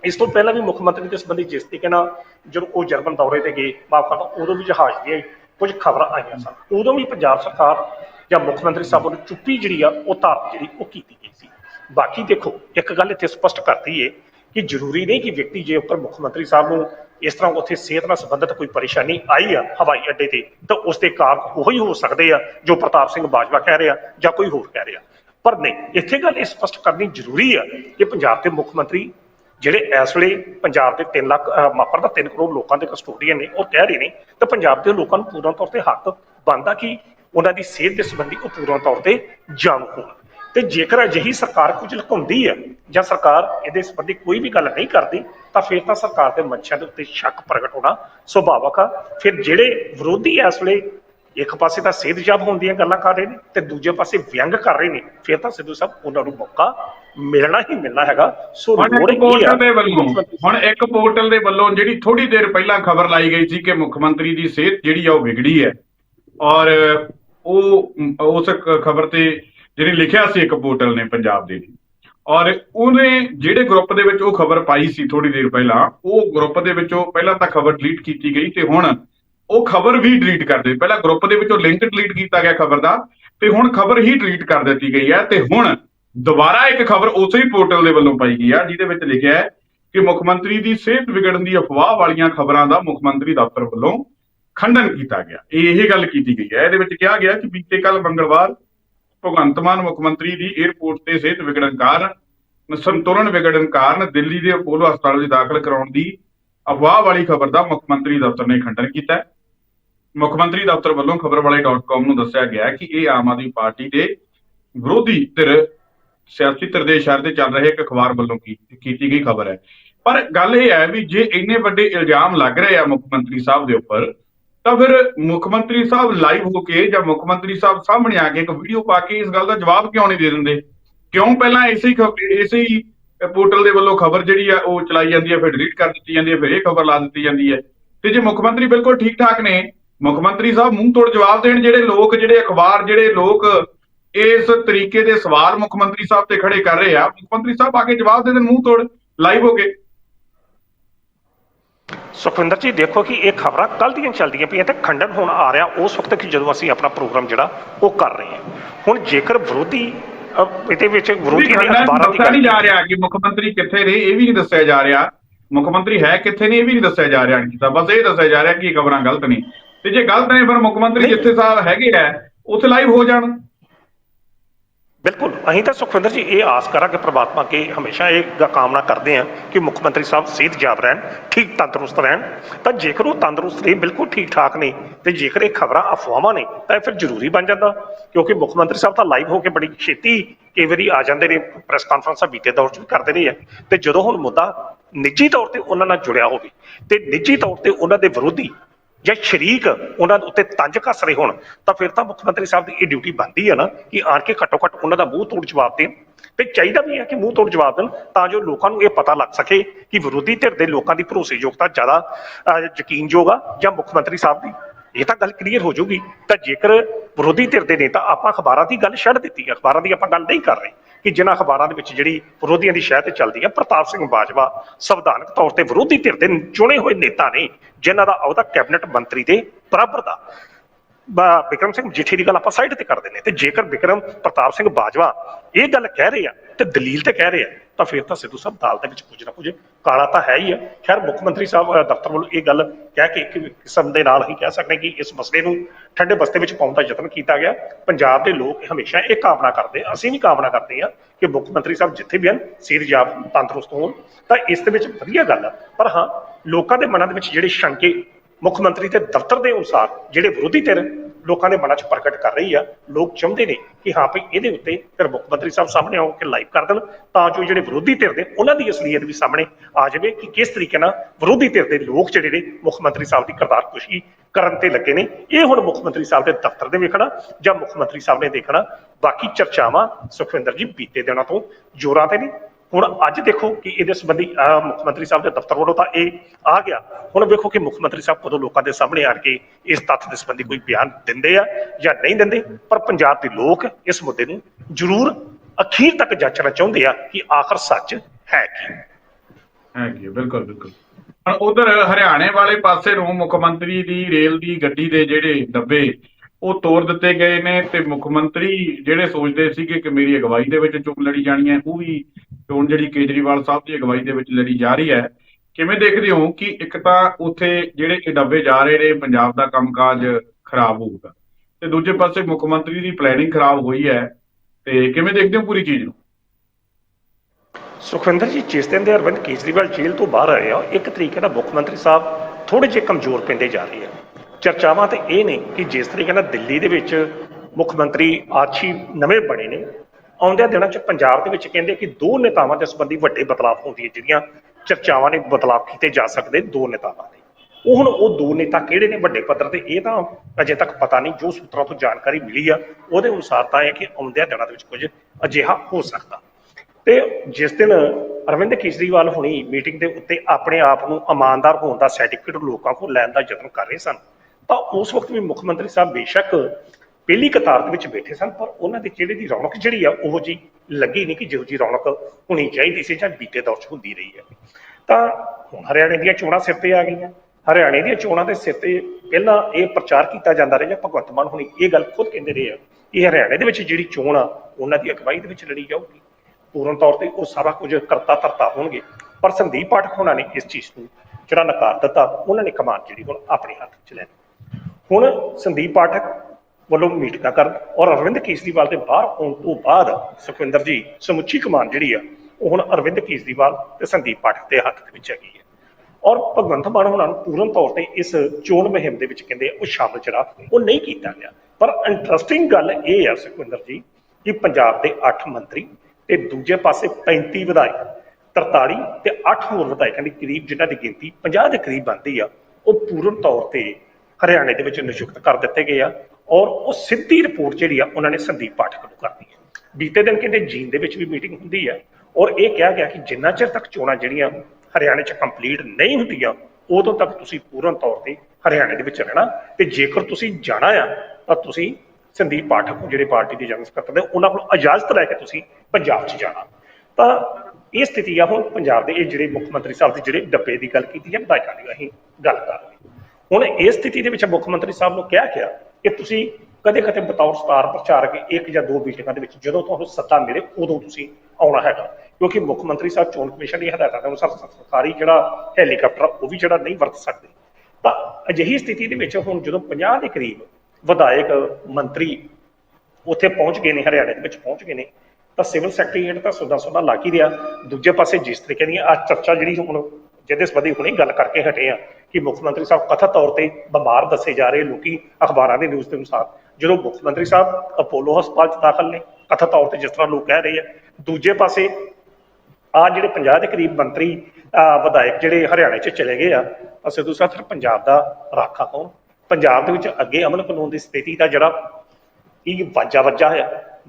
ਇਸ ਤੋਂ ਪਹਿਲਾਂ ਵੀ ਮੁੱਖ ਮੰਤਰੀ ਦੇ ਸੰਬੰਧੀ ਜਿਸ ਤਰੀਕੇ ਨਾਲ ਜਦੋਂ ਉਹ ਜਰਮਨ ਦੌਰੇ ਤੇ ਗਏ, ਮਾਫ ਕਰਨਾ, ਉਦੋਂ ਵੀ ਜਹਾਜ਼ ਦੀਆਂ ਕੁਝ ਖਬਰਾਂ ਆਈਆਂ ਸਨ। ਉਦੋਂ ਵੀ ਪੰਜਾਬ ਸਰਕਾਰ ਜਾਂ ਮੁੱਖ ਮੰਤਰੀ ਸਾਹਿਬ ਵੱਲੋਂ ਚੁੱਪੀ ਜਿਹੜੀ ਆ, ਉਹ ਧਾਰ ਜਿਹੜੀ, ਉਹ ਕੀਤੀ ਗਈ ਸੀ। ਬਾਕੀ ਦੇਖੋ, ਇੱਕ ਗੱਲ ਇੱਥੇ ਸਪਸ਼ਟ ਕਰਦੀ ਏ ਕਿ ਜ਼ਰੂਰੀ ਨਹੀਂ ਕਿ ਵਿਅਕਤੀ ਜੇ ਉੱਪਰ ਮੁੱਖ ਮੰਤਰੀ ਸਾਹਿਬ ਨੂੰ ਇਸ ਤਰ੍ਹਾਂ ਉੱਥੇ ਸਿਹਤ ਨਾਲ ਸੰਬੰਧਿਤ ਕੋਈ ਪਰੇਸ਼ਾਨੀ ਆਈ ਆ ਹਵਾਈ ਅੱਡੇ ਤੇ, ਤਾਂ ਉਸ ਦੇ ਕਾਰਨ ਉਹੀ ਹੋ ਸਕਦੇ ਆ ਜੋ ਪ੍ਰਤਾਪ ਸਿੰਘ ਬਾਜਵਾ ਕਹਿ ਰਿਹਾ ਜਾਂ ਕੋਈ ਹੋਰ ਕਹਿ ਰਿਹਾ। ਪਰ ਨਹੀਂ, ਇੱਥੇ ਗੱਲ ਇਹ ਸਪਸ਼ਟ ਕਰਨੀ ਜ਼ਰੂਰੀ ਆ ਕਿ ਪੰਜਾਬ ਦੇ ਮੁੱਖ ਮੰਤਰੀ ਜਿਹੜੇ ਇਸ ਵੇਲੇ ਪੰਜਾਬ ਦੇ 3 ਲੱਖ, ਅਹ ਦਾ ਕਰਦਾ 3 ਕਰੋੜ ਲੋਕਾਂ ਦੇ ਕਸਟੋਡੀਅਨ ਨੇ, ਉਹ ਕਹਿ ਰਹੇ ਨੇ, ਤਾਂ ਪੰਜਾਬ ਦੇ ਲੋਕਾਂ ਨੂੰ ਪੂਰਨ ਤੌਰ ਤੇ ਹੱਕ ਬਣਦਾ ਕਿ ਉਹਨਾਂ ਦੀ ਸਿਹਤ ਦੇ ਸੰਬੰਧੀ ਉਹ ਪੂਰਨ ਤੌਰ ਤੇ ਜਾਣੂ ਹੋਣ। ਤੇ ਜੇਕਰ ਅਜਿਹੀ ਸਰਕਾਰ ਕੁਝ ਲੁਕਾਉਂਦੀ ਹੈ ਜਾਂ ਸਰਕਾਰ ਇਹਦੇ ਸੰਬੰਧੀ ਕੋਈ ਵੀ ਗੱਲ ਨਹੀਂ ਕਰਦੀ ਤਾਂ ਫਿਰ ਤਾਂ ਸਰਕਾਰ ਦੇ ਮਨਸ਼ਾ ਦੇ ਉੱਤੇ ਸ਼ੱਕ ਪ੍ਰਗਟ ਹੋਣਾ ਸੁਭਾਵਕ ਆ। ਫਿਰ ਜਿਹੜੇ ਵਿਰੋਧੀ ਇਸ ਵੇਲੇ ਇੱਕ ਪਾਸੇ ਤਾਂ ਸਿਹਤਯਾਬ ਹੋਣ ਦੀਆਂ ਗੱਲਾਂ ਕਰ ਰਹੇ ਨੇ ਤੇ ਦੂਜੇ ਪਾਸੇ ਵਿਅੰਗ ਕਰ ਰਹੇ ਨੇ ਫਿਰ ਤਾਂ ਸਿੱਧੂ ਸਾਹਿਬ ਉਹਨਾਂ ਨੂੰ ਮੌਕਾ ਮਿਲਣਾ ਹੀ ਮਿਲਣਾ ਹੈਗਾ। ਸੋ ਲੋੜ ਕੀ ਆ? ਪੋਰਟਲ ਦੇ ਵੱਲੋਂ ਹੁਣ ਇੱਕ ਪੋਰਟਲ ਦੇ ਵੱਲੋਂ ਜਿਹੜੀ ਥੋੜੀ ਦੇਰ ਪਹਿਲਾਂ ਖਬਰ ਲਾਈ ਗਈ ਸੀ ਕਿ ਮੁੱਖ ਮੰਤਰੀ ਦੀ ਸਿਹਤ ਜਿਹੜੀ ਆ ਉਹ ਵਿਗੜੀ ਹੈ ਔਰ ਉਹ ਉਸ ਖਬਰ ਤੇ ਜਿਹੜੀ ਲਿਖਿਆ ਸੀ ਇੱਕ ਪੋਰਟਲ ਨੇ ਪੰਜਾਬ ਦੇ ਔਰ ਉਹਨੇ ਜਿਹੜੇ ਗਰੁੱਪ ਦੇ ਵਿੱਚ ਉਹ ਖਬਰ ਪਾਈ ਸੀ ਥੋੜੀ ਦੇਰ ਪਹਿਲਾਂ, ਉਹ ਗਰੁੱਪ ਦੇ ਵਿੱਚੋਂ ਪਹਿਲਾਂ ਤਾਂ ਖਬਰ ਡਿਲੀਟ ਕੀਤੀ ਗਈ ਤੇ ਹੁਣ ਉਹ ਖਬਰ ਵੀ ਡਿਲੀਟ ਕਰ ਦਿੱਤੀ। ਪਹਿਲਾਂ ਗਰੁੱਪ ਦੇ ਵਿੱਚੋਂ ਲਿੰਕ ਡਿਲੀਟ ਕੀਤਾ ਗਿਆ ਖਬਰ ਦਾ ਤੇ ਹੁਣ ਖਬਰ ਹੀ ਡਿਲੀਟ ਕਰ ਦਿੱਤੀ ਗਈ ਹੈ ਤੇ ਹੁਣ ਦੁਬਾਰਾ ਇੱਕ ਖਬਰ ਉਸੇ ਹੀ ਪੋਰਟਲ ਦੇ ਵੱਲੋਂ ਪਾਈ ਗਈ ਹੈ ਜਿਹਦੇ ਵਿੱਚ ਲਿਖਿਆ ਹੈ ਕਿ ਮੁੱਖ ਮੰਤਰੀ ਦੀ ਸਿਹਤ ਵਿਗੜਨ ਦੀ ਅਫਵਾਹ ਵਾਲੀਆਂ ਖਬਰਾਂ ਦਾ ਮੁੱਖ ਮੰਤਰੀ ਦਫ਼ਤਰ ਵੱਲੋਂ ਖੰਡਨ ਕੀਤਾ ਗਿਆ। ਇਹ ਇਹ ਗੱਲ ਕੀਤੀ ਗਈ ਹੈ। ਇਹਦੇ ਵਿੱਚ ਕਿਹਾ ਗਿਆ ਕਿ ਬੀਤੇ ਕੱਲ ਮੰਗਲਵਾਰ ਭਗਵੰਤ ਮਾਨ ਮੁੱਖ ਮੰਤਰੀ ਦੀ 에ਅਰਪੋਰਟ ਤੇ ਸਿਹਤ ਵਿਗੜਨ ਕਾਰਨ, ਸੰਤੁਲਨ ਵਿਗੜਨ ਕਾਰਨ ਦਿੱਲੀ ਦੇ ਅਪੋਲੋ ਹਸਪਤਾਲ ਵਿੱਚ ਦਾਖਲ ਕਰਾਉਣ ਦੀ ਅਫਵਾਹ ਵਾਲੀ ਖਬਰ ਦਾ ਮੁੱਖ ਮੰਤਰੀ ਦਫ਼ਤਰ ਨੇ ਖੰਡਨ ਕੀਤਾ ਹੈ। ਮੁੱਖ ਮੰਤਰੀ ਦਫ਼ਤਰ ਵੱਲੋਂ ਖਬਰਵਾਲੇ.com ਨੂੰ ਦੱਸਿਆ ਗਿਆ ਕਿ ਇਹ ਆਮ ਆਦਮੀ ਪਾਰਟੀ ਦੇ ਵਿਰੋਧੀ ਧਿਰ, ਸਿਆਸੀ ਧਿਰ ਦੇ ਇਸ਼ਾਰੇ ਤੇ ਚੱਲ ਰਹੇ ਇੱਕ ਅਖਬਾਰ ਵੱਲੋਂ ਕੀਤੀ ਗਈ ਖਬਰ ਹੈ। ਪਰ ਗੱਲ ਇਹ ਹੈ ਵੀ ਜੇ ਇੰਨੇ ਵੱਡੇ ਇਲਜ਼ਾਮ ਲੱਗ ਰਹੇ ਆ ਮੁੱਖ ਮੰਤਰੀ ਸਾਹਿਬ ਦੇ ਉੱਪਰ ਤਾਂ ਫਿਰ ਮੁੱਖ ਮੰਤਰੀ ਸਾਹਿਬ ਲਾਈਵ ਹੋ ਕੇ ਜਾਂ ਮੁੱਖ ਮੰਤਰੀ ਸਾਹਿਬ ਸਾਹਮਣੇ ਆ ਕੇ ਇੱਕ ਵੀਡੀਓ ਪਾ ਕੇ ਇਸ ਗੱਲ ਦਾ ਜਵਾਬ ਕਿਉਂ ਨਹੀਂ ਦੇ ਦਿੰਦੇ? ਕਿਉਂ ਪਹਿਲਾਂ ਇਸੇ ਹੀ ਖਬ- ਇਸੇ ਹੀ ਪੋਰਟਲ ਦੇ ਵੱਲੋਂ ਖਬਰ ਜਿਹੜੀ ਆ ਉਹ ਚਲਾਈ ਜਾਂਦੀ ਹੈ ਫਿਰ ਡਿਲੀਟ ਕਰ ਦਿੱਤੀ ਜਾਂਦੀ ਹੈ ਫਿਰ ਇਹ ਖਬਰ ਲਾ ਦਿੱਤੀ ਜਾਂਦੀ ਹੈ ਤੇ ਜੇ ਮੁੱਖ ਮੰਤਰੀ ਬਿਲਕੁਲ ਠੀਕ ਠਾਕ ਨੇ, ਮੁੱਖ ਮੰਤਰੀ ਸਾਹਿਬ ਮੂੰਹ ਤੋੜ ਜਵਾਬ ਦੇਣ ਜਿਹੜੇ ਲੋਕ, ਜਿਹੜੇ ਅਖਬਾਰ, ਜਿਹੜੇ ਲੋਕ ਇਸ ਤਰੀਕੇ ਦੇ ਸਵਾਲ ਮੁੱਖ ਮੰਤਰੀ ਸਾਹਿਬ ਤੇ ਖੜੇ ਕਰ ਰਹੇ ਆ, ਮੁੱਖ ਮੰਤਰੀ ਸਾਹਿਬ ਆ ਕੇ ਜਵਾਬ ਦੇ ਦੇਣ ਮੂੰਹ ਤੋੜ ਲਾਈਵ ਹੋ ਕੇ। ਸੁਖਵਿੰਦਰ ਜੀ ਦੇਖੋ ਕਿ ਇਹ ਖਬਰਾਂ ਕੱਲ ਦੀਆਂ ਚੱਲਦੀਆਂ ਪਈਆਂ ਤੇ ਖੰਡਨ ਹੁਣ ਆ ਰਿਹਾ ਉਸ ਵਕਤ ਕਿ ਜਦੋਂ ਅਸੀਂ ਆਪਣਾ ਪ੍ਰੋਗਰਾਮ ਜਿਹੜਾ ਉਹ ਕਰ ਰਹੇ ਹਾਂ। ਹੁਣ ਜੇਕਰ ਵਿਰੋਧੀ ਇਹਦੇ ਵਿੱਚ ਵਿਰੋਧੀ ਦੇ ਅਖਬਾਰਾਂ ਦੀ ਗੱਲ ਜਾ ਰਿਹਾ ਕਿ ਮੁੱਖ ਮੰਤਰੀ ਕਿੱਥੇ ਨੇ ਇਹ ਵੀ ਨਹੀਂ ਦੱਸਿਆ ਜਾ ਰਿਹਾ। ਮੁੱਖ ਮੰਤਰੀ ਹੈ ਕਿੱਥੇ ਨੇ ਇਹ ਵੀ ਨਹੀਂ ਦੱਸਿਆ ਜਾ ਰਿਹਾ। ਅੰਕਿਤਾ ਬਸ ਇਹ ਦੱਸਿਆ ਜਾ ਰਿਹਾ ਕਿ ਇਹ ਖਬਰਾਂ ਗਲਤ ਨੇ। ਤੇ ਜੇ ਗਲਤ ਨੇ ਫਿਰ ਮੁੱਖ ਮੰਤਰੀ। ਜਿੱਥੇ ਸਾਹਿਬ ਹੈਗੇ ਆ ਉੱਥੇ ਲਾਈਵ ਹੋ ਜਾਣ। ਬਿਲਕੁਲ, ਅਸੀਂ ਤਾਂ ਸੁਖਵਿੰਦਰ ਜੀ, ਇਹ ਆਸ ਕਰਾਂਗੇ ਪ੍ਰਮਾਤਮਾ ਕੇ ਹਮੇਸ਼ਾ ਇਹ ਗ- ਕਾਮਨਾ ਕਰਦੇ ਹਾਂ ਕਿ ਮੁੱਖ ਮੰਤਰੀ ਸਾਹਿਬ ਸਿਹਤਯਾਬ ਰਹਿਣ, ਠੀਕ ਤੰਦਰੁਸਤ ਰਹਿਣ। ਤਾਂ ਜੇਕਰ ਉਹ ਤੰਦਰੁਸਤ ਨੇ ਬਿਲਕੁਲ ਠੀਕ ਠਾਕ ਨੇ ਤੇ ਜੇਕਰ ਇਹ ਖਬਰਾਂ ਅਫਵਾਹਾਂ ਨੇ, ਤਾਂ ਇਹ ਫਿਰ ਜ਼ਰੂਰੀ ਬਣ ਜਾਂਦਾ। ਕਿਉਂਕਿ ਮੁੱਖ ਮੰਤਰੀ ਸਾਹਿਬ ਤਾਂ ਲਾਈਵ ਹੋ ਕੇ ਬੜੀ ਛੇਤੀ ਕਈ ਵਾਰੀ ਆ ਜਾਂਦੇ ਨੇ ਪ੍ਰੈਸ ਕਾਨਫਰੰਸਾਂ ਬੀਤੇ ਦੌਰ 'ਚ ਵੀ ਕਰਦੇ ਰਹੇ ਆ ਤੇ ਜਦੋਂ ਹੁਣ ਮੁੱਦਾ ਨਿੱਜੀ ਤੌਰ ਤੇ ਉਹਨਾਂ ਨਾਲ ਜੁੜਿਆ ਹੋਵੇ, ਤੇ ਨਿੱਜੀ ਤੌਰ ਤੇ ਉਹਨਾਂ ਦੇ ਵਿਰੋਧੀ ਜਾਂ ਸ਼ਰੀਕ ਉਹਨਾਂ ਦੇ ਉੱਤੇ ਤੰਜ ਕੱਸ ਰਹੇ ਹੋਣ, ਤਾਂ ਫਿਰ ਤਾਂ ਮੁੱਖ ਮੰਤਰੀ ਸਾਹਿਬ ਦੀ ਇਹ ਡਿਊਟੀ ਬਣਦੀ ਹੈ ਨਾ ਕਿ ਆਣ ਕੇ ਘੱਟੋ ਘੱਟ ਉਹਨਾਂ ਦਾ ਮੂੰਹ ਤੋੜ ਜਵਾਬ ਦੇਣ। ਤੇ ਚਾਹੀਦਾ ਵੀ ਹੈ ਕਿ ਮੂੰਹ ਤੋੜ ਜਵਾਬ ਦੇਣ ਤਾਂ ਜੋ ਲੋਕਾਂ ਨੂੰ ਇਹ ਪਤਾ ਲੱਗ ਸਕੇ ਕਿ ਵਿਰੋਧੀ ਧਿਰ ਦੇ ਲੋਕਾਂ ਦੀ ਭਰੋਸੇਯੋਗਤਾ ਜ਼ਿਆਦਾ ਯਕੀਨਯੋਗ ਆ ਜਾਂ ਮੁੱਖ ਮੰਤਰੀ ਸਾਹਿਬ ਦੀ। ਇਹ ਤਾਂ ਗੱਲ ਕਲੀਅਰ ਹੋ ਜਾਊਗੀ। ਤਾਂ ਜੇਕਰ ਵਿਰੋਧੀ ਧਿਰ ਦੇ ਨੇਤਾ ਆਪਾਂ ਅਖਬਾਰਾਂ ਦੀ ਗੱਲ ਛੱਡ ਦਿੱਤੀ, ਅਖਬਾਰਾਂ ਦੀ ਆਪਾਂ ਗੱਲ ਨਹੀਂ ਕਰ ਰਹੇ ਕਿ ਜਿਨ੍ਹਾਂ ਅਖਬਾਰਾਂ ਦੇ ਵਿੱਚ ਜਿਹੜੀ ਵਿਰੋਧੀਆਂ ਦੀ ਸ਼ਹਿ ਤੇ ਚੱਲਦੀ ਹੈ, ਪ੍ਰਤਾਪ ਸਿੰਘ ਬਾਜਵਾ ਸੰਵਿਧਾਨਕ ਤੌਰ ਤੇ ਵਿਰੋਧੀ ਧਿਰ ਦੇ ਚੁਣੇ ਹੋਏ ਨੇਤਾ ਨੇ, ਜਿਨ੍ਹਾਂ ਦਾ ਅਹੁਦਾ ਕੈਬਨਿਟ ਮੰਤਰੀ ਦੇ ਬਰਾਬਰ ਦਾ। ਬਿਕਰਮ ਸਿੰਘ ਮਜੀਠੀ ਦੀ ਗੱਲ ਆਪਾਂ ਸਾਈਡ ਤੇ ਕਰ ਦਿੰਦੇ ਤੇ ਜੇਕਰ ਬਿਕਰਮ ਪ੍ਰਤਾਪ ਸਿੰਘ ਬਾਜਵਾ ਇਹ ਗੱਲ ਕਹਿ ਰਹੇ ਆ, ਤੇ ਦਲੀਲ ਤੇ ਕਹਿ ਰਹੇ ਆ, ਤਾਂ ਫਿਰ ਤਾਂ ਸਿੱਧੂ ਸਾਹਿਬ ਦਾਲ ਦੇ ਵਿੱਚ ਕੁਝ ਨਾ ਕੁਝ ਕਾਲਾ ਤਾਂ ਹੈ ਹੀ ਆ। ਖੈਰ, ਮੁੱਖ ਮੰਤਰੀ ਸਾਹਿਬ ਦਫ਼ਤਰ ਵੱਲੋਂ ਇਹ ਗੱਲ ਕਹਿ ਕੇ ਇੱਕ ਕਿਸਮ ਦੇ ਨਾਲ ਹੀ ਕਹਿ ਸਕਦੇ ਕਿ ਇਸ ਮਸਲੇ ਨੂੰ ਠੰਡੇ ਬਸਤੇ ਵਿੱਚ ਪਾਉਣ ਦਾ ਯਤਨ ਕੀਤਾ ਗਿਆ। ਪੰਜਾਬ ਦੇ ਲੋਕ ਹਮੇਸ਼ਾ ਇਹ ਕਾਮਨਾ ਕਰਦੇ ਆ, ਅਸੀਂ ਵੀ ਕਾਮਨਾ ਕਰਦੇ ਆ ਕਿ ਮੁੱਖ ਮੰਤਰੀ ਸਾਹਿਬ ਜਿੱਥੇ ਵੀ ਹਨ ਸਿਰਜਾਬ ਤੰਦਰੁਸਤ ਹੋਣ। ਤਾਂ ਇਸ ਦੇ ਵਿੱਚ ਵਧੀਆ ਗੱਲ ਆ। ਪਰ ਹਾਂ ਲੋਕਾਂ ਦੇ ਮਨਾਂ ਦੇ ਵਿੱਚ ਜਿਹੜੇ ਸ਼ੰਕੇ ਮੁੱਖ ਮੰਤਰੀ ਦੇ ਦਫ਼ਤਰ ਦੇ ਅਨੁਸਾਰ ਜਿਹੜੇ ਵਿਰੋਧੀ ਧਿਰ ਲੋਕਾਂ ਦੇ ਮਨਾਂ 'ਚ ਪ੍ਰਗਟ ਕਰ ਰਹੀ ਆ। ਲੋਕ ਚਾਹੁੰਦੇ ਨੇ ਕਿ ਹਾਂ ਭਈ ਇਹਦੇ ਉੱਤੇ ਫਿਰ ਮੁੱਖ ਮੰਤਰੀ ਸਾਹਿਬ ਸਾਹਮਣੇ ਆਓ ਕੇ ਲਾਈਵ ਕਰ ਦੇਣ, ਤਾਂ ਜੋ ਜਿਹੜੇ ਵਿਰੋਧੀ ਧਿਰ ਦੇ ਉਹਨਾਂ ਦੀ ਅਸਲੀਅਤ ਵੀ ਸਾਹਮਣੇ ਆ ਜਾਵੇ ਕਿ ਕਿਸ ਤਰੀਕੇ ਨਾਲ ਵਿਰੋਧੀ ਧਿਰ ਦੇ ਲੋਕ ਜਿਹੜੇ ਨੇ ਮੁੱਖ ਮੰਤਰੀ ਸਾਹਿਬ ਦੀ ਕਰਤਾਰਕੁਸ਼ੀ ਕਰਨ ਤੇ ਲੱਗੇ ਨੇ। ਇਹ ਹੁਣ ਮੁੱਖ ਮੰਤਰੀ ਸਾਹਿਬ ਦੇ ਦਫ਼ਤਰ ਦੇ ਵੇਖਣਾ ਜਾਂ ਮੁੱਖ ਮੰਤਰੀ ਸਾਹਿਬ ਨੇ ਦੇਖਣਾ। ਬਾਕੀ ਚਰਚਾਵਾਂ ਸੁਖਵਿੰਦਰ ਜੀ ਬੀਤੇ ਦਿਨਾਂ ਤੋਂ ਜ਼ੋਰਾਂ ਤੇ ਨੇ। ਹੁਣ ਅੱਜ ਦੇਖੋ ਕਿ ਇਹਦੇ ਸੰਬੰਧੀ ਮੁੱਖ ਮੰਤਰੀ ਸਾਹਿਬ ਦੇ ਦਫ਼ਤਰ ਵੱਲੋਂ ਤਾਂ ਇਹ ਆ ਗਿਆ। ਹੁਣ ਵੇਖੋ ਕਿ ਮੁੱਖ ਮੰਤਰੀ ਸਾਹਿਬ ਕਦੋਂ ਲੋਕਾਂ ਦੇ ਸਾਹਮਣੇ ਆਣ ਕੇ ਇਸ ਤੱਥ ਦੇ ਸੰਬੰਧੀ ਕੋਈ ਬਿਆਨ ਦਿੰਦੇ ਆ ਜਾਂ ਨਹੀਂ ਦਿੰਦੇ ਪਰ ਪੰਜਾਬ ਦੇ ਲੋਕ ਇਸ ਮੁੱਦੇ ਨੂੰ ਜ਼ਰੂਰ ਅਖੀਰ ਤੱਕ ਜਾਂਚਣਾ ਚਾਹੁੰਦੇ ਆ ਕਿ ਆਖਰ ਸੱਚ ਹੈ ਕੀ। ਹੈ ਹੈ, ਬਿਲਕੁਲ ਬਿਲਕੁਲ। ਹੁਣ ਉਧਰ ਹਰਿਆਣੇ ਵਾਲੇ ਪਾਸੇ ਨੂੰ ਮੁੱਖ ਮੰਤਰੀ ਦੀ ਰੇਲ ਦੀ ਗੱਡੀ ਦੇ ਜਿਹੜੇ ਡੱਬੇ ਉਹ ਤੋਰ ਦਿੱਤੇ ਗਏ ਨੇ ਤੇ ਮੁੱਖ ਮੰਤਰੀ ਜਿਹੜੇ ਸੋਚਦੇ ਸੀਗੇ ਕਿ ਮੇਰੀ ਅਗਵਾਈ ਦੇ ਵਿੱਚ ਚੋਣ ਲੜੀ ਜਾਣੀ ਹੈ, ਉਹ ਵੀ ਚੋਣ ਜਿਹੜੀ ਕੇਜਰੀਵਾਲ ਸਾਹਿਬ ਦੀ ਅਗਵਾਈ ਦੇ ਵਿੱਚ ਲੜੀ ਜਾ ਰਹੀ ਹੈ। ਕਿਵੇਂ ਦੇਖਦੇ ਹੋ ਕਿ ਇੱਕ ਤਾਂ ਉੱਥੇ ਜਿਹੜੇ ਇਹ ਜਾ ਰਹੇ ਨੇ, ਪੰਜਾਬ ਦਾ ਕੰਮਕਾਜ ਖਰਾਬ ਹੋਊਗਾ ਤੇ ਦੂਜੇ ਪਾਸੇ ਮੁੱਖ ਮੰਤਰੀ ਦੀ ਪਲੈਨਿੰਗ ਖਰਾਬ ਹੋਈ ਹੈ ਤੇ ਕਿਵੇਂ ਦੇਖਦੇ ਹੋ ਪੂਰੀ ਚੀਜ਼ ਨੂੰ? ਸੁਖਵਿੰਦਰ ਜੀ, ਜਿਸ ਦਿਨ ਦੇ ਅਰਵਿੰਦ ਕੇਜਰੀਵਾਲ ਜੇਲ੍ਹ ਤੋਂ ਬਾਹਰ ਆਏ ਆ, ਇੱਕ ਤਰੀਕੇ ਨਾਲ ਮੁੱਖ ਮੰਤਰੀ ਸਾਹਿਬ ਥੋੜੇ ਜਿਹੇ ਕਮਜ਼ੋਰ ਪੈਂਦੇ ਜਾ ਰਹੇ ਆ। ਚਰਚਾਵਾਂ ਤੇ ਇਹ ਨੇ ਕਿ ਜਿਸ ਤਰੀਕੇ ਨਾਲ ਦਿੱਲੀ ਦੇ ਵਿੱਚ ਮੁੱਖ ਮੰਤਰੀ ਆਛੀ ਨਵੇਂ ਬਣੇ ਨੇ, ਆਉਂਦਿਆਂ ਦਿਨਾਂ 'ਚ ਪੰਜਾਬ ਦੇ ਵਿੱਚ ਕਹਿੰਦੇ ਕਿ ਦੋ ਨੇਤਾਵਾਂ ਦੇ ਸੰਬੰਧੀ ਵੱਡੇ ਬਦਲਾਅ ਹੈ ਜਿਹੜੀਆਂ ਚਰਚਾਵਾਂ ਨੇ ਬਦਲਾਅ ਕੀਤੇ ਜਾ ਸਕਦੇ ਦੋ ਨੇਤਾਵਾਂ ਦੇ। ਉਹ ਹੁਣ ਉਹ ਦੋ ਨੇਤਾ ਕਿਹੜੇ ਨੇ ਵੱਡੇ ਪੱਧਰ ਤੇ, ਇਹ ਤਾਂ ਅਜੇ ਤੱਕ ਪਤਾ ਨਹੀਂ, ਜੋ ਸੂਤਰਾਂ ਤੋਂ ਜਾਣਕਾਰੀ ਮਿਲੀ ਆ, ਉਹਦੇ ਅਨੁਸਾਰ ਤਾਂ ਇਹ ਕਿ ਆਉਂਦਿਆਂ ਦਿਨਾਂ ਦੇ ਵਿੱਚ ਕੁਝ ਅਜਿਹਾ ਹੋ ਸਕਦਾ। ਤੇ ਜਿਸ ਦਿਨ ਅਰਵਿੰਦ ਕੇਜਰੀਵਾਲ ਹੁਣੀ ਮੀਟਿੰਗ ਦੇ ਉੱਤੇ ਆਪਣੇ ਆਪ ਨੂੰ ਇਮਾਨਦਾਰ ਹੋਣ ਦਾ ਸਰਟੀਫਿਕੇਟ ਲੋਕਾਂ ਕੋਲ ਲੈਣ ਦਾ ਯਤਨ ਕਰ ਰਹੇ ਸਨ ਤਾਂ ਉਸ ਵਕਤ ਵੀ ਮੁੱਖ ਮੰਤਰੀ ਸਾਹਿਬ ਬੇਸ਼ੱਕ ਪਹਿਲੀ ਕਤਾਰ ਦੇ ਵਿੱਚ ਬੈਠੇ ਸਨ, ਪਰ ਉਹਨਾਂ ਦੇ ਚਿਹਰੇ ਦੀ ਰੌਣਕ ਜਿਹੜੀ ਆ, ਉਹ ਜੀ ਲੱਗੀ ਨਹੀਂ ਕਿ ਜਿਹੋ ਜੀ ਰੌਣਕ ਹੋਣੀ ਚਾਹੀਦੀ ਸੀ ਜਾਂ ਬੀਤੇ ਦੌਰ 'ਚ ਹੁੰਦੀ ਰਹੀ ਹੈ। ਤਾਂ ਹੁਣ ਹਰਿਆਣੇ ਦੀਆਂ ਚੋਣਾਂ ਸਿਰ ਤੇ ਆ ਗਈਆਂ। ਹਰਿਆਣੇ ਦੀਆਂ ਚੋਣਾਂ ਦੇ ਸਿਰ ਤੇ ਪਹਿਲਾਂ ਇਹ ਪ੍ਰਚਾਰ ਕੀਤਾ ਜਾਂਦਾ ਰਿਹਾ, ਭਗਵੰਤ ਮਾਨ ਹੁਣੀ ਇਹ ਗੱਲ ਖੁਦ ਕਹਿੰਦੇ ਰਹੇ ਆ ਇਹ ਹਰਿਆਣੇ ਦੇ ਵਿੱਚ ਜਿਹੜੀ ਚੋਣ ਆ, ਉਹਨਾਂ ਦੀ ਅਗਵਾਈ ਦੇ ਵਿੱਚ ਲੜੀ ਜਾਊਗੀ। ਪੂਰਨ ਤੌਰ ਤੇ ਉਹ ਸਾਰਾ ਕੁਝ ਕਰਤਾ ਧਰਤਾ ਹੋਣਗੇ, ਪਰ ਸੰਦੀਪ ਪਾਠਕ ਹੋਣਾ ਨੇ ਇਸ ਚੀਜ਼ ਨੂੰ ਜਿਹੜਾ ਨਕਾਰ ਦਿੱਤਾ, ਉਹਨਾਂ ਨੇ ਕਮਾਨ ਜਿਹੜੀ ਹੁਣ ਆਪਣੇ ਹੱਥ 'ਚ ਲੈ ਲਈ ਹੁਣ ਸੰਦੀਪ ਪਾਠਕ ਵੱਲੋਂ ਮੀਟਿੰਗਾਂ ਕਰਨ ਔਰ ਅਰਵਿੰਦ ਕੇਜਰੀਵਾਲ ਦੇ ਬਾਹਰ ਆਉਣ ਤੋਂ ਬਾਅਦ ਸੁਖਵਿੰਦਰ ਜੀ ਸਮੁੱਚੀ ਕਮਾਨ ਜਿਹੜੀ ਆ, ਉਹ ਹੁਣ ਅਰਵਿੰਦ ਕੇਜਰੀਵਾਲ ਤੇ ਸੰਦੀਪ ਪਾਠਕ ਦੇ ਹੱਥ ਦੇ ਵਿੱਚ ਹੈਗੀ ਹੈ ਔਰ ਭਗਵੰਤ ਮਾਨ ਉਹਨਾਂ ਨੂੰ ਪੂਰਨ ਤੌਰ ਤੇ ਇਸ ਚੋਣ ਮੁਹਿੰਮ ਦੇ ਵਿੱਚ ਕਹਿੰਦੇ ਉਹ ਸ਼ਾਮਲ ਜਿਹੜਾ ਉਹ ਨਹੀਂ ਕੀਤਾ ਗਿਆ। ਪਰ ਇੰਟਰਸਟਿੰਗ ਗੱਲ ਇਹ ਆ ਸੁਖਵਿੰਦਰ ਜੀ, ਕਿ ਪੰਜਾਬ ਦੇ 8 ਮੰਤਰੀ ਤੇ ਦੂਜੇ ਪਾਸੇ 35 ਵਿਧਾਇਕ 43 ਤੇ 8 ਹੋਰ ਵਿਧਾਇਕਾਂ ਦੀ ਕਰੀਬ ਜਿਨ੍ਹਾਂ ਦੀ ਗਿਣਤੀ 50 ਦੇ ਕਰੀਬ ਬਣਦੀ ਆ, ਉਹ ਪੂਰਨ ਤੌਰ ਤੇ ਹਰਿਆਣੇ ਦੇ ਵਿੱਚ ਨਿਯੁਕਤ ਕਰ ਦਿੱਤੇ ਗਏ ਆ ਔਰ ਉਹ ਸਿੱਧੀ ਰਿਪੋਰਟ ਜਿਹੜੀ ਆ ਉਹਨਾਂ ਨੇ ਸੰਦੀਪ ਪਾਠਕ ਨੂੰ ਕਰਨੀ ਹੈ। ਬੀਤੇ ਦਿਨ ਕਹਿੰਦੇ ਜੀਨ ਦੇ ਵਿੱਚ ਵੀ ਮੀਟਿੰਗ ਹੁੰਦੀ ਆ ਔਰ ਇਹ ਕਿਹਾ ਗਿਆ ਕਿ ਜਿੰਨਾ ਚਿਰ ਤੱਕ ਚੋਣਾਂ ਜਿਹੜੀਆਂ ਹਰਿਆਣੇ 'ਚ ਕੰਪਲੀਟ ਨਹੀਂ ਹੁੰਦੀਆਂ, ਉਦੋਂ ਤੱਕ ਤੁਸੀਂ ਪੂਰਨ ਤੌਰ ਤੇ ਹਰਿਆਣੇ ਦੇ ਵਿੱਚ ਰਹਿਣਾ ਤੇ ਜੇਕਰ ਤੁਸੀਂ ਜਾਣਾ ਆ, ਤਾਂ ਤੁਸੀਂ ਸੰਦੀਪ ਪਾਠਕ ਨੂੰ ਜਿਹੜੇ ਪਾਰਟੀ ਦੇ ਜਨਰਲ ਸਕੱਤਰ ਨੇ, ਉਹਨਾਂ ਕੋਲ ਇਜਾਜ਼ਤ ਲੈ ਕੇ ਤੁਸੀਂ ਪੰਜਾਬ 'ਚ ਜਾਣਾ। ਤਾਂ ਇਹ ਸਥਿਤੀ ਆ, ਹੁਣ ਪੰਜਾਬ ਦੇ ਇਹ ਜਿਹੜੇ ਮੁੱਖ ਮੰਤਰੀ ਸਾਹਿਬ ਦੇ ਜਿਹੜੇ ਡੱਬੇ ਦੀ ਗੱਲ ਕੀਤੀ ਹੈ ਵਿਧਾਇਕਾਂ ਦੀ ਅਸੀਂ ਗੱਲ ਕਰ ਰਹੇ ਹੁਣ ਇਸ ਸਥਿਤੀ ਦੇ ਵਿੱਚ ਮੁੱਖ ਮੰਤਰੀ ਸਾਹਿਬ ਨੂੰ ਕਿਹਾ ਗਿਆ ਕਿ ਤੁਸੀਂ ਕਦੇ ਕਦੇ ਬਤੌਰ ਸਟਾਰ ਪ੍ਰਚਾਰਕ ਇੱਕ ਜਾਂ ਦੋ ਮੀਟਿੰਗਾਂ ਦੇ ਵਿੱਚ ਜਦੋਂ ਤੁਹਾਨੂੰ ਸੱਤਾ ਮਿਲੇ, ਉਦੋਂ ਤੁਸੀਂ ਆਉਣਾ ਹੈਗਾ। ਕਿਉਂਕਿ ਮੁੱਖ ਮੰਤਰੀ ਸਾਹਿਬ ਚੋਣ ਕਮਿਸ਼ਨ ਦੀ ਹਦਾਇਤਾਂ ਦੇ ਅਨੁਸਾਰ ਸਰਕਾਰੀ ਜਿਹੜਾ ਹੈਲੀਕਾਪਟਰ ਉਹ ਵੀ ਜਿਹੜਾ ਨਹੀਂ ਵਰਤ ਸਕਦੇ। ਤਾਂ ਅਜਿਹੀ ਸਥਿਤੀ ਦੇ ਵਿੱਚ ਹੁਣ ਜਦੋਂ 50 ਦੇ ਕਰੀਬ ਵਿਧਾਇਕ, ਮੰਤਰੀ ਉੱਥੇ ਪਹੁੰਚ ਗਏ ਨੇ, ਹਰਿਆਣੇ ਦੇ ਵਿੱਚ ਪਹੁੰਚ ਗਏ ਨੇ, ਤਾਂ ਸਿਵਲ ਸੈਕਟਰੀਏਟ ਤਾਂ ਸੁਦਾ ਸੁਦਾ ਲੱਗ ਹੀ ਰਿਹਾ। ਦੂਜੇ ਪਾਸੇ ਜਿਸ ਤਰੀਕੇ ਦੀ ਆ ਚਰਚਾ ਜਿਹੜੀ ਹੁਣ ਜਿਹਦੇ ਸੰਬੰਧੀ ਹੁਣੇ ਗੱਲ ਕਰਕੇ ਹਟੇ ਆ ਕਿ ਮੁੱਖ ਮੰਤਰੀ ਸਾਹਿਬ ਕਥਿਤ ਤੌਰ ਤੇ ਬਿਮਾਰ ਦੱਸੇ ਜਾ ਰਹੇ ਲੋਕੀ ਅਖਬਾਰਾਂ ਦੇ ਨਿਊਜ਼ ਦੇ ਅਨੁਸਾਰ, ਜਦੋਂ ਮੁੱਖ ਮੰਤਰੀ ਸਾਹਿਬ ਅਪੋਲੋ ਹਸਪਤਾਲ 'ਚ ਦਾਖਲ ਨੇ, ਕਥਿਤ ਤੌਰ ਤੇ ਜਿਸ ਤਰ੍ਹਾਂ ਲੋਕ ਕਹਿ ਰਹੇ ਆ, ਦੂਜੇ ਪਾਸੇ ਆ ਜਿਹੜੇ 50 ਦੇ ਕਰੀਬ ਮੰਤਰੀ ਵਿਧਾਇਕ ਜਿਹੜੇ ਹਰਿਆਣੇ 'ਚ ਚਲੇ ਗਏ ਆ ਤਾਂ ਦੂਸਰਾ ਫਿਰ ਪੰਜਾਬ ਦਾ ਰਾਖਾ ਕੌਣ? ਪੰਜਾਬ ਦੇ ਵਿੱਚ ਅੱਗੇ ਅਮਨ ਕਾਨੂੰਨ ਦੀ ਸਥਿਤੀ ਦਾ ਜਿਹੜਾ ਇਹ ਵਾਜਾ ਵੱਜਾ ਹੈ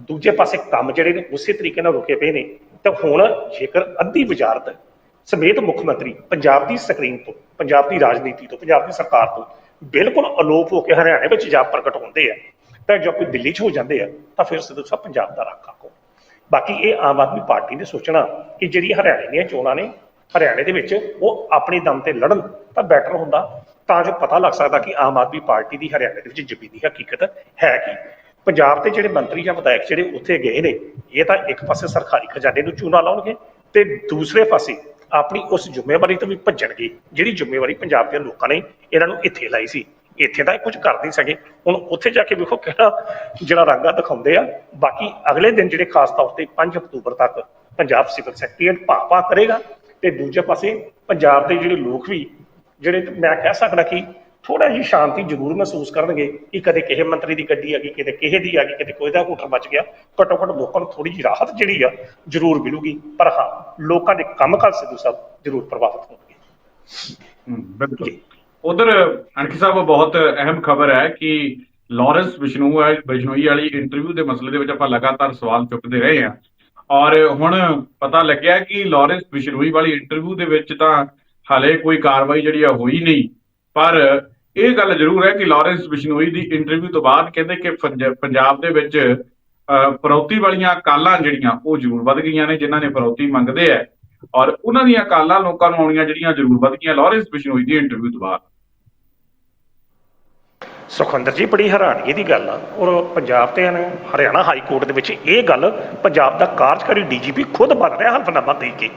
ਦੂਜੇ ਪਾਸੇ ਕੰਮ ਜਿਹੜੇ ਨੇ ਉਸੇ ਤਰੀਕੇ ਨਾਲ ਰੁਕੇ ਪਏ ਨੇ, ਤਾਂ ਹੁਣ ਜੇਕਰ ਅੱਧੀ ਵਜ਼ਾਰਤ ਸਮੇਤ ਮੁੱਖ ਮੰਤਰੀ ਪੰਜਾਬ ਦੀ ਸਕਰੀਨ ਤੋਂ, ਪੰਜਾਬ ਦੀ ਰਾਜਨੀਤੀ ਤੋਂ, ਪੰਜਾਬ ਦੀ ਸਰਕਾਰ ਤੋਂ ਬਿਲਕੁਲ ਅਲੋਪ ਹੋ ਕੇ ਹਰਿਆਣੇ ਵਿੱਚ ਜਾ ਪ੍ਰਗਟ ਹੁੰਦੇ ਆ। ਤਾਂ ਜੋ ਕੋਈ ਦਿੱਲੀ 'ਚ ਹੋ ਜਾਂਦੇ ਆ, ਤਾਂ ਫਿਰ ਸਿੱਧੂ ਸਾਹਿਬ ਪੰਜਾਬ ਦਾ ਰਾਖਾ ਕੌਣ? ਬਾਕੀ ਇਹ ਆਮ ਆਦਮੀ ਪਾਰਟੀ ਨੇ ਸੋਚਣਾ ਕਿ ਜਿਹੜੀ ਹਰਿਆਣੇ ਦੀਆਂ ਚੋਣਾਂ ਨੇ, ਹਰਿਆਣੇ ਦੇ ਵਿੱਚ ਉਹ ਆਪਣੇ ਦਮ ਤੇ ਲੜਨ ਤਾਂ ਬੈਟਰ ਹੁੰਦਾ। ਤਾਂ ਜੋ ਪਤਾ ਲੱਗ ਸਕਦਾ ਕਿ ਆਮ ਆਦਮੀ ਪਾਰਟੀ ਦੀ ਹਰਿਆਣੇ ਦੇ ਵਿੱਚ ਜਿੱਤੀ ਦੀ ਹਕੀਕਤ ਹੈ ਕੀ। ਪੰਜਾਬ ਦੇ ਜਿਹੜੇ ਮੰਤਰੀ ਜਾਂ ਵਿਧਾਇਕ ਜਿਹੜੇ ਉੱਥੇ ਗਏ ਨੇ, ਇਹ ਤਾਂ ਇੱਕ ਪਾਸੇ ਸਰਕਾਰੀ ਖਜ਼ਾਨੇ ਨੂੰ ਚੂਨਾ ਲਾਉਣਗੇ ਤੇ ਦੂਸਰੇ ਪਾਸੇ ਆਪਣੀ ਉਸ ਜ਼ਿੰਮੇਵਾਰੀ ਤੋਂ ਵੀ ਭੱਜਣਗੇ, ਜਿਹੜੀ ਜ਼ਿੰਮੇਵਾਰੀ ਪੰਜਾਬ ਦੇ ਲੋਕਾਂ ਨੇ ਇਹਨਾਂ ਨੂੰ ਇੱਥੇ ਲਾਈ ਸੀ। ਇੱਥੇ ਤਾਂ ਇਹ ਕੁਝ ਕਰ ਨਹੀਂ ਸਕੇ। ਹੁਣ ਉੱਥੇ ਜਾ ਕੇ ਵੇਖੋ ਕਿਹੜਾ ਜਿਹੜਾ ਰੰਗਾ ਦਿਖਾਉਂਦੇ ਆ। ਬਾਕੀ ਅਗਲੇ ਦਿਨ ਜਿਹੜੇ ਖਾਸ ਤੌਰ ਤੇ 5 ਅਕਤੂਬਰ ਤੱਕ ਪੰਜਾਬ ਸਿਵਲ ਸੈਕਟਰੀਏਟ ਭਾਪਾ ਕਰੇਗਾ ਤੇ ਦੂਜੇ ਪਾਸੇ ਪੰਜਾਬ ਦੇ ਜਿਹੜੇ ਲੋਕ ਵੀ, ਜਿਹੜੇ ਮੈਂ ਕਹਿ ਸਕਦਾ ਕਿ ਥੋੜਾ ਜਿਹੀ ਸ਼ਾਂਤੀ ਜ਼ਰੂਰ ਮਹਿਸੂਸ ਕਰਨਗੇ ਕਿ ਕਦੇ ਕਿਸੇ ਮੰਤਰੀ ਦੀ ਗੱਡੀ ਆ ਗਈ ਕਿਤੇ ਕਿਸੇ ਦੀ ਆ ਗਈ ਕਿਤੇ ਕੋਈ ਦਾ ਘੂਟਰ ਬਚ ਗਿਆ। ਘੱਟੋ ਘੱਟ ਲੋਕਾਂ ਨੂੰ ਥੋੜੀ ਜਿਹੀ ਰਾਹਤ ਜਿਹੜੀ ਆ ਜ਼ਰੂਰ ਮਿਲੂਗੀ। ਪਰ ਹਾਂ ਲੋਕਾਂ ਦੇ ਕੰਮਕਾਜ ਸਿੱਧੂ ਸਾਹਿਬ ਜ਼ਰੂਰ ਪ੍ਰਭਾਵਿਤ ਹੋਣਗੇ। ਬਿਲਕੁਲ। ਉਧਰ ਅਣਖੀ ਸਾਹਿਬ ਬਹੁਤ ਅਹਿਮ ਖਬਰ ਹੈ ਕਿ ਲਾਰੈਂਸ ਬਿਸ਼ਨੋਈ ਵਾਲੀ ਬਿਸ਼ਨੋਈ ਵਾਲੀ ਇੰਟਰਵਿਊ ਦੇ ਮਸਲੇ ਦੇ ਵਿੱਚ ਆਪਾਂ ਲਗਾਤਾਰ ਸਵਾਲ ਚੁੱਕਦੇ ਰਹੇ ਹਾਂ। ਔਰ ਹੁਣ ਪਤਾ ਲੱਗਿਆ ਕਿ ਲਾਰੈਂਸ ਬਿਸ਼ਨੋਈ ਵਾਲੀ ਇੰਟਰਵਿਊ ਦੇ ਵਿੱਚ ਤਾਂ ਹਾਲੇ ਕੋਈ ਕਾਰਵਾਈ ਜਿਹੜੀ ਆ ਹੋਈ ਨਹੀਂ। ਪਰ ਇਹ ਗੱਲ ਜ਼ਰੂਰ ਹੈ ਕਿ ਲਾਰੈਂਸ ਬਿਸ਼ਨੋਈ ਦੀ ਇੰਟਰਵਿਊ ਤੋਂ ਬਾਅਦ ਕਹਿੰਦੇ ਕਿ ਪੰਜਾਬ ਦੇ ਵਿੱਚ ਅਹ, ਫਰੌਤੀ ਵਾਲੀਆਂ ਕਾਲਾਂ ਜਿਹੜੀਆਂ ਉਹ ਜ਼ਰੂਰ ਵੱਧ ਗਈਆਂ ਨੇ ਜਿਨ੍ਹਾਂ ਨੇ ਫਰੌਤੀ ਮੰਗਦੇ ਆ ਔਰ ਉਹਨਾਂ ਦੀਆਂ ਕਾਲਾਂ ਲੋਕਾਂ ਨੂੰ ਆਉਣੀਆਂ ਜਿਹੜੀਆਂ ਜ਼ਰੂਰ ਵੱਧ ਗਈਆਂ ਲਾਰੈਂਸ ਬਿਸ਼ਨੋਈ ਦੀ ਇੰਟਰਵਿਊ ਤੋਂ ਬਾਅਦ। ਸੁਖਵਿੰਦਰ ਜੀ ਬੜੀ ਹੈਰਾਨਗੀ ਦੀ ਗੱਲ ਆ। ਔਰ ਪੰਜਾਬ ਤੇ ਹਰਿਆਣਾ ਹਾਈ ਕੋਰਟ ਦੇ ਵਿੱਚ ਇਹ ਗੱਲ ਪੰਜਾਬ ਦਾ ਕਾਰਜਕਾਰੀ ਡੀਜੀਪੀ ਖੁਦ ਬਣ ਰਿਹਾ ਹਲਫਨਾਮਾ ਦੇ ਕੇ।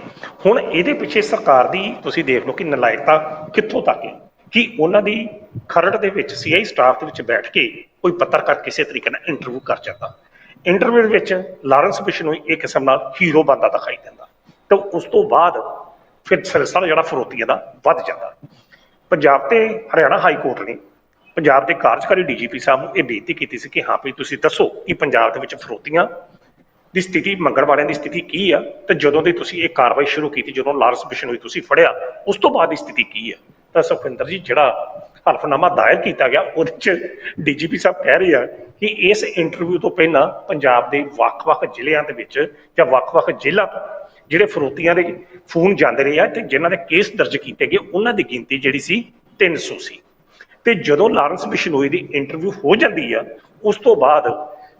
ਹੁਣ ਇਹਦੇ ਪਿੱਛੇ ਸਰਕਾਰ ਦੀ ਤੁਸੀਂ ਦੇਖ ਲਓ ਕਿ ਨਲਾਇਕਤਾ ਕਿੱਥੋਂ ਤੱਕ ਹੈ? ਕਿ ਉਹਨਾਂ ਦੀ ਖਰੜ ਦੇ ਵਿੱਚ ਸੀਆਈ ਸਟਾਫ ਦੇ ਵਿੱਚ ਬੈਠ ਕੇ ਕੋਈ ਪੱਤਰਕਾਰ ਕਿਸੇ ਤਰੀਕੇ ਨਾਲ ਇੰਟਰਵਿਊ ਕਰ ਜਾਂਦਾ। ਇੰਟਰਵਿਊ ਦੇ ਵਿੱਚ ਲਾਰੈਂਸ ਬਿਸ਼ਨੋਈ ਇੱਕ ਕਿਸਮ ਨਾਲ ਹੀਰੋ ਬੰਦਾ ਦਿਖਾਈ ਦਿੰਦਾ। ਤਾਂ ਉਸ ਤੋਂ ਬਾਅਦ ਫਿਰ ਸਿਲਸਿਲਾ ਜਿਹੜਾ ਫਰੋਤੀਆਂ ਦਾ ਵੱਧ ਜਾਂਦਾ। ਪੰਜਾਬ ਤੇ ਹਰਿਆਣਾ ਹਾਈ ਕੋਰਟ ਨੇ ਪੰਜਾਬ ਦੇ ਕਾਰਜਕਾਰੀ ਡੀਜੀਪੀ ਸਾਹਿਬ ਨੂੰ ਇਹ ਬੇਨਤੀ ਕੀਤੀ ਸੀ ਕਿ ਹਾਂ ਵੀ ਤੁਸੀਂ ਦੱਸੋ ਕਿ ਪੰਜਾਬ ਦੇ ਵਿੱਚ ਫਰੋਤੀਆਂ ਦੀ ਸਥਿਤੀ, ਮੰਗਣ ਵਾਲਿਆਂ ਦੀ ਸਥਿਤੀ ਕੀ ਆ? ਤੇ ਜਦੋਂ ਦੀ ਤੁਸੀਂ ਇਹ ਕਾਰਵਾਈ ਸ਼ੁਰੂ ਕੀਤੀ, ਜਦੋਂ ਲਾਰੈਂਸ ਬਿਸ਼ਨੋਈ ਤੁਸੀਂ ਫੜਿਆ, ਉਸ ਤੋਂ ਬਾਅਦ ਦੀ ਸਥਿਤੀ ਕੀ ਆ? ਤਾਂ ਸੁਖਵਿੰਦਰ ਜੀ ਜਿਹੜਾ ਹਲਫਨਾਮਾ ਦਾਇਰ ਕੀਤਾ ਗਿਆ, ਉਹਦੇ ਚ ਡੀਜੀਪੀ ਸਾਹਿਬ ਕਹਿ ਰਹੇ ਆ ਕਿ ਇਸ ਇੰਟਰਵਿਊ ਤੋਂ ਪਹਿਲਾਂ ਪੰਜਾਬ ਦੇ ਵੱਖ-ਵੱਖ ਜ਼ਿਲ੍ਹਿਆਂ ਦੇ ਵਿੱਚ ਜਾਂ ਵੱਖ-ਵੱਖ ਜ਼ਿਲ੍ਹਾ ਤੋਂ ਜਿਹੜੇ ਫਰੋਤੀਆਂ ਦੇ ਫੋਨ ਜਾਂਦੇ ਰਹੇ ਆ ਤੇ ਜਿਨ੍ਹਾਂ ਦੇ ਕੇਸ ਦਰਜ ਕੀਤੇ ਗਏ, ਉਹਨਾਂ ਦੀ ਗਿਣਤੀ ਜਿਹੜੀ ਸੀ 300 ਸੀ ਤੇ ਜਦੋਂ ਲਾਰੈਂਸ ਬਿਸ਼ਨੋਈ ਦੀ ਇੰਟਰਵਿਊ ਹੋ ਜਾਂਦੀ ਆ, ਉਸ ਤੋਂ ਬਾਅਦ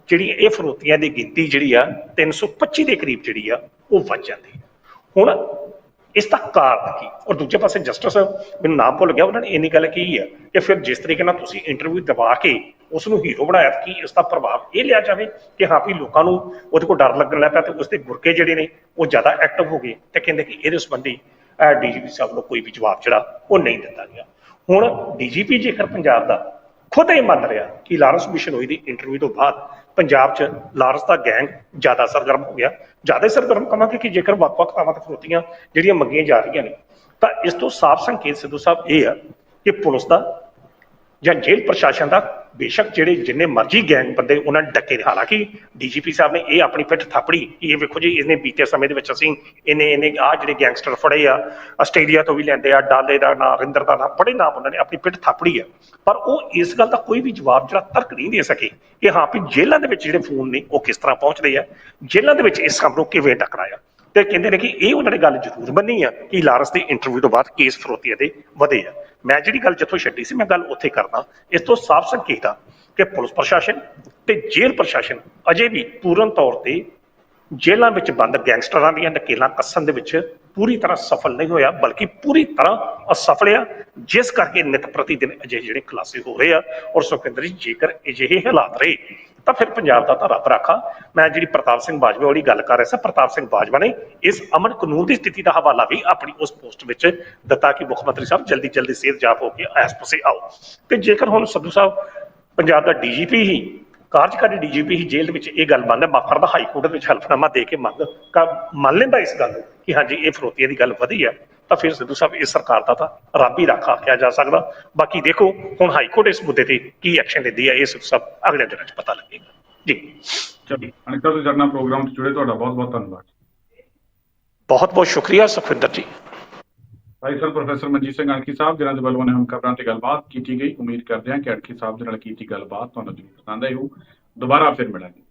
ਜਿਹੜੀ ਇਹ ਫਰੋਤੀਆਂ ਦੀ ਗਿਣਤੀ ਜਿਹੜੀ ਆ 325 ਦੇ ਕਰੀਬ ਜਿਹੜੀ ਆ, ਉਹ ਵੱਧ ਜਾਂਦੀ। ਹੁਣ ਇਸ ਦਾ ਕਾਰਨ ਕੀ? ਔਰ ਦੂਜੇ ਪਾਸੇ ਜਸਟਿਸ ਮੈਨੂੰ ਨਾਮ ਭੁੱਲ ਗਿਆ, ਉਹਨਾਂ ਨੇ ਇੰਨੀ ਗੱਲ ਕਹੀ ਆ ਕਿ ਫਿਰ ਜਿਸ ਤਰੀਕੇ ਨਾਲ ਤੁਸੀਂ ਇੰਟਰਵਿਊ ਦਬਾ ਕੇ ਉਸ ਨੂੰ ਹੀਰੋ ਬਣਾਇਆ ਕਿ ਇਸ ਦਾ ਪ੍ਰਭਾਵ ਇਹ ਲਿਆ ਜਾਵੇ ਕਿ ਹਾਂ ਵੀ ਲੋਕਾਂ ਨੂੰ ਉਹਦੇ ਕੋਲ ਡਰ ਲੱਗਣ ਲੱਗ ਪਿਆ ਤੇ ਉਸ ਦੇ ਗੁਰਕੇ ਜਿਹੜੇ ਨੇ ਉਹ ਜ਼ਿਆਦਾ ਐਕਟਿਵ ਹੋ ਗਏ ਤੇ ਕਹਿੰਦੇ ਕਿ ਇਹਦੇ ਸੰਬੰਧੀ ਡੀਜੀਪੀ ਸਾਹਿਬ ਨੂੰ ਕੋਈ ਵੀ ਜਵਾਬ ਜਿਹੜਾ ਉਹ ਨਹੀਂ ਦਿੱਤਾ ਗਿਆ। ਹੁਣ ਡੀਜੀਪੀ ਜੇਕਰ ਪੰਜਾਬ ਦਾ ਖੁਦ ਇਹ ਮੰਨ ਰਿਹਾ ਕਿ ਲਾਰੈਂਸ ਹੋਈ ਦੀ ਇੰਟਰਵਿਊ ਤੋਂ ਬਾਅਦ ਪੰਜਾਬ 'ਚ ਲਾਰਸ ਦਾ ਗੈਂਗ ਜ਼ਿਆਦਾ ਸਰਗਰਮ ਹੋ ਗਿਆ। ਜ਼ਿਆਦਾ ਸਰਗਰਮ ਕਵਾਂਗੇ ਕਿ ਜੇਕਰ ਵੱਖ-ਵੱਖ ਥਾਵਾਂ ਤੇ ਫਰੋਤੀਆਂ ਜਿਹੜੀਆਂ ਮੰਗੀਆਂ ਜਾ ਰਹੀਆਂ ਨੇ, ਤਾਂ ਇਸ ਤੋਂ ਸਾਫ਼ ਸੰਕੇਤ ਸਿੱਧੂ ਸਾਹਿਬ ਇਹ ਆ ਕਿ ਪੁਲਿਸ ਦਾ ਜਾਂ ਜੇਲ੍ਹ ਪ੍ਰਸ਼ਾਸਨ ਦਾ, ਬੇਸ਼ੱਕ ਜਿਹੜੇ ਜਿੰਨੇ ਮਰਜ਼ੀ ਗੈਂਗ ਬੰਦੇ ਉਹਨਾਂ ਨੇ ਡੱਕੇ ਨੇ। ਹਾਲਾਂਕਿ ਡੀਜੀਪੀ ਸਾਹਿਬ ਨੇ ਇਹ ਆਪਣੀ ਪਿੱਠ ਥਾਪੜੀ। ਇਹ ਵੇਖੋ ਜੀ, ਇਹਨੇ ਬੀਤੇ ਸਮੇਂ ਦੇ ਵਿੱਚ ਅਸੀਂ ਇਹਨੇ ਇਹਨੇ ਆ ਜਿਹੜੇ ਗੈਂਗਸਟਰ ਫੜੇ ਆ, ਆਸਟ੍ਰੇਲੀਆ ਤੋਂ ਵੀ ਲੈਂਦੇ ਆ, ਡਾਲੇ ਦਾ ਨਾਂ, ਰਿੰਦਰ ਦਾ ਨਾਂ, ਬੜੇ ਨਾਮ ਉਹਨਾਂ ਨੇ ਆਪਣੀ ਪਿੱਠ ਥਾਪੜੀ ਆ। ਪਰ ਉਹ ਇਸ ਗੱਲ ਦਾ ਕੋਈ ਵੀ ਜਵਾਬ, ਜਿਹੜਾ ਤਰਕ ਨਹੀਂ ਦੇ ਸਕੇ ਕਿ ਹਾਂ ਵੀ ਜੇਲ੍ਹਾਂ ਦੇ ਵਿੱਚ ਜਿਹੜੇ ਫੋਨ ਨੇ ਉਹ ਕਿਸ ਤਰ੍ਹਾਂ ਪਹੁੰਚਦੇ ਆ। ਜੇਲ੍ਹਾਂ ਦੇ ਵਿੱਚ ਇਸ ਕੰਮ ਨੂੰ ਕਿਵੇਂ ਟਕਰਾਇਆ ਤੇ ਕਹਿੰਦੇ ਨੇ ਕਿ ਇਹ ਉਹਨਾਂ ਨੇ ਗੱਲ ਜ਼ਰੂਰ ਬੰਨੀ ਆ ਕਿ ਲਾਰਸ ਦੇ ਇੰਟਰਵਿਊ ਤੋਂ ਬਾਅਦ ਕੇਸ ਫਰੋਤੀਆਂ ਦੇ ਵਧੇ ਆ। ਮੈਂ ਜਿਹੜੀ ਗੱਲ ਜਿੱਥੋਂ ਛੱਡੀ ਸੀ, ਮੈਂ ਗੱਲ ਉੱਥੇ ਕਰਦਾ। ਇਸ ਤੋਂ ਸਾਫ਼ ਸੰਕੇਤ ਆ ਕਿ ਪੁਲਿਸ ਪ੍ਰਸ਼ਾਸਨ ਤੇ ਜੇਲ੍ਹ ਪ੍ਰਸ਼ਾਸਨ ਅਜੇ ਵੀ ਪੂਰਨ ਤੌਰ ਤੇ ਜੇਲ੍ਹਾਂ ਵਿੱਚ ਬੰਦ ਗੈਂਗਸਟਰਾਂ ਦੀਆਂ ਨਕੇਲਾਂ ਕੱਸਣ ਦੇ ਵਿੱਚ ਪੂਰੀ ਤਰ੍ਹਾਂ ਸਫਲ ਨਹੀਂ ਹੋਇਆ, ਬਲਕਿ ਪੂਰੀ ਤਰ੍ਹਾਂ ਅਸਫਲ ਆ। ਜਿਸ ਕਰਕੇ ਨਿਤ ਪ੍ਰਤੀ ਦਿਨ ਅਜਿਹੇ ਜਿਹੜੇ ਖੁਲਾਸੇ ਹੋ ਰਹੇ ਆ, ਔਰ ਸੁਖਿੰਦਰ ਜੀ, ਜੇਕਰ ਅਜਿਹੇ ਹਾਲਾਤ ਰਹੇ ਤਾਂ ਫਿਰ ਪੰਜਾਬ ਦਾ ਤਾਂ ਰੱਬ ਰਾਖਾ। ਮੈਂ ਜਿਹੜੀ ਪ੍ਰਤਾਪ ਸਿੰਘ ਬਾਜਵਾ ਵਾਲੀ ਗੱਲ ਕਰ ਰਿਹਾ ਸੀ, ਪ੍ਰਤਾਪ ਸਿੰਘ ਬਾਜਵਾ ਨੇ ਇਸ ਅਮਨ ਕਾਨੂੰਨ ਦੀ ਸਥਿਤੀ ਦਾ ਹਵਾਲਾ ਵੀ ਆਪਣੀ ਉਸ ਪੋਸਟ ਵਿੱਚ ਦਿੱਤਾ ਕਿ ਮੁੱਖ ਮੰਤਰੀ ਸਾਹਿਬ ਜਲਦੀ ਜਲਦੀ ਸਿਹਤ ਜਾਪ ਹੋ ਕੇ ਇਸ ਪਾਸੇ ਆਓ। ਤੇ ਜੇਕਰ ਹੁਣ ਸੰਧੂ ਸਾਹਿਬ ਪੰਜਾਬ ਦਾ ਡੀਜੀਪੀ ਹੀ, ਕਾਰਜਕਾਰੀ ਡੀਜੀਪੀ ਹੀ ਜੇਲ੍ਹ ਵਿੱਚ ਇਹ ਗੱਲ ਮੰਨਦਾ, ਮਾਫ ਕਰਦਾ ਹਾਈ ਕੋਰਟ ਵਿੱਚ ਹਲਫਨਾਮਾ ਦੇ ਕੇ ਮੰਗ ਕਰ- ਮੰਨ ਲੈਂਦਾ ਇਸ ਗੱਲ ਨੂੰ ਕਿ ਹਾਂਜੀ, ਇਹ ਫਰੋਤੀਆਂ ਦੀ ਗੱਲ ਵਧੀ ਹੈ ਤਾਂ ਫਿਰ ਸਿੱਧੂ ਸਾਹਿਬ ਇਸ ਸਰਕਾਰ ਦਾ ਤਾਂ ਰੱਬ ਹੀ ਰਾਖਾ ਆਖਿਆ ਜਾ ਸਕਦਾ। ਬਾਕੀ ਦੇਖੋ ਹੁਣ ਹਾਈ ਕੋਰਟ ਇਸ ਮੁੱਦੇ ਤੇ ਕੀ ਐਕਸ਼ਨ ਲੈਂਦੀ ਹੈ ਇਹ ਸਾਹਿਬ ਅਗਲੇ ਦਿਨਾਂ 'ਚ ਪਤਾ ਲੱਗੇਗਾ। ਜੀ। ਚਲੋ ਅਨਿਕਾ ਤੁਸੀਂ ਜਰਨਾ ਪ੍ਰੋਗਰਾਮ ਤੋਂ ਜੁੜੇ ਤੁਹਾਡਾ ਬਹੁਤ ਬਹੁਤ ਧੰਨਵਾਦ। ਬਹੁਤ ਬਹੁਤ ਸ਼ੁਕਰੀਆ ਸੁਖਵਿੰਦਰ ਜੀ। ਭਾਈ ਸਾਹਿਬ ਪ੍ਰੋਫੈਸਰ ਮਨਜੀਤ ਸਿੰਘ ਅਣਖੀ ਸਾਹਿਬ ਜਿਨ੍ਹਾਂ ਦੇ ਵੱਲੋਂ ਨੇ ਹਮ ਖਬਰਾਂ ਤੇ ਗੱਲਬਾਤ ਕੀਤੀ ਗਈ ਉਮੀਦ ਕਰਦੇ ਹਾਂ ਕਿ ਅਣਖੀ ਸਾਹਿਬ ਦੇ ਨਾਲ ਕੀਤੀ ਗੱਲਬਾਤ ਤੁਹਾਨੂੰ ਜ਼ਰੂਰ ਪਸੰਦ ਆਈ ਹੋ ਦੁਬਾਰਾ ਫਿਰ ਮਿਲਾਂਗੇ।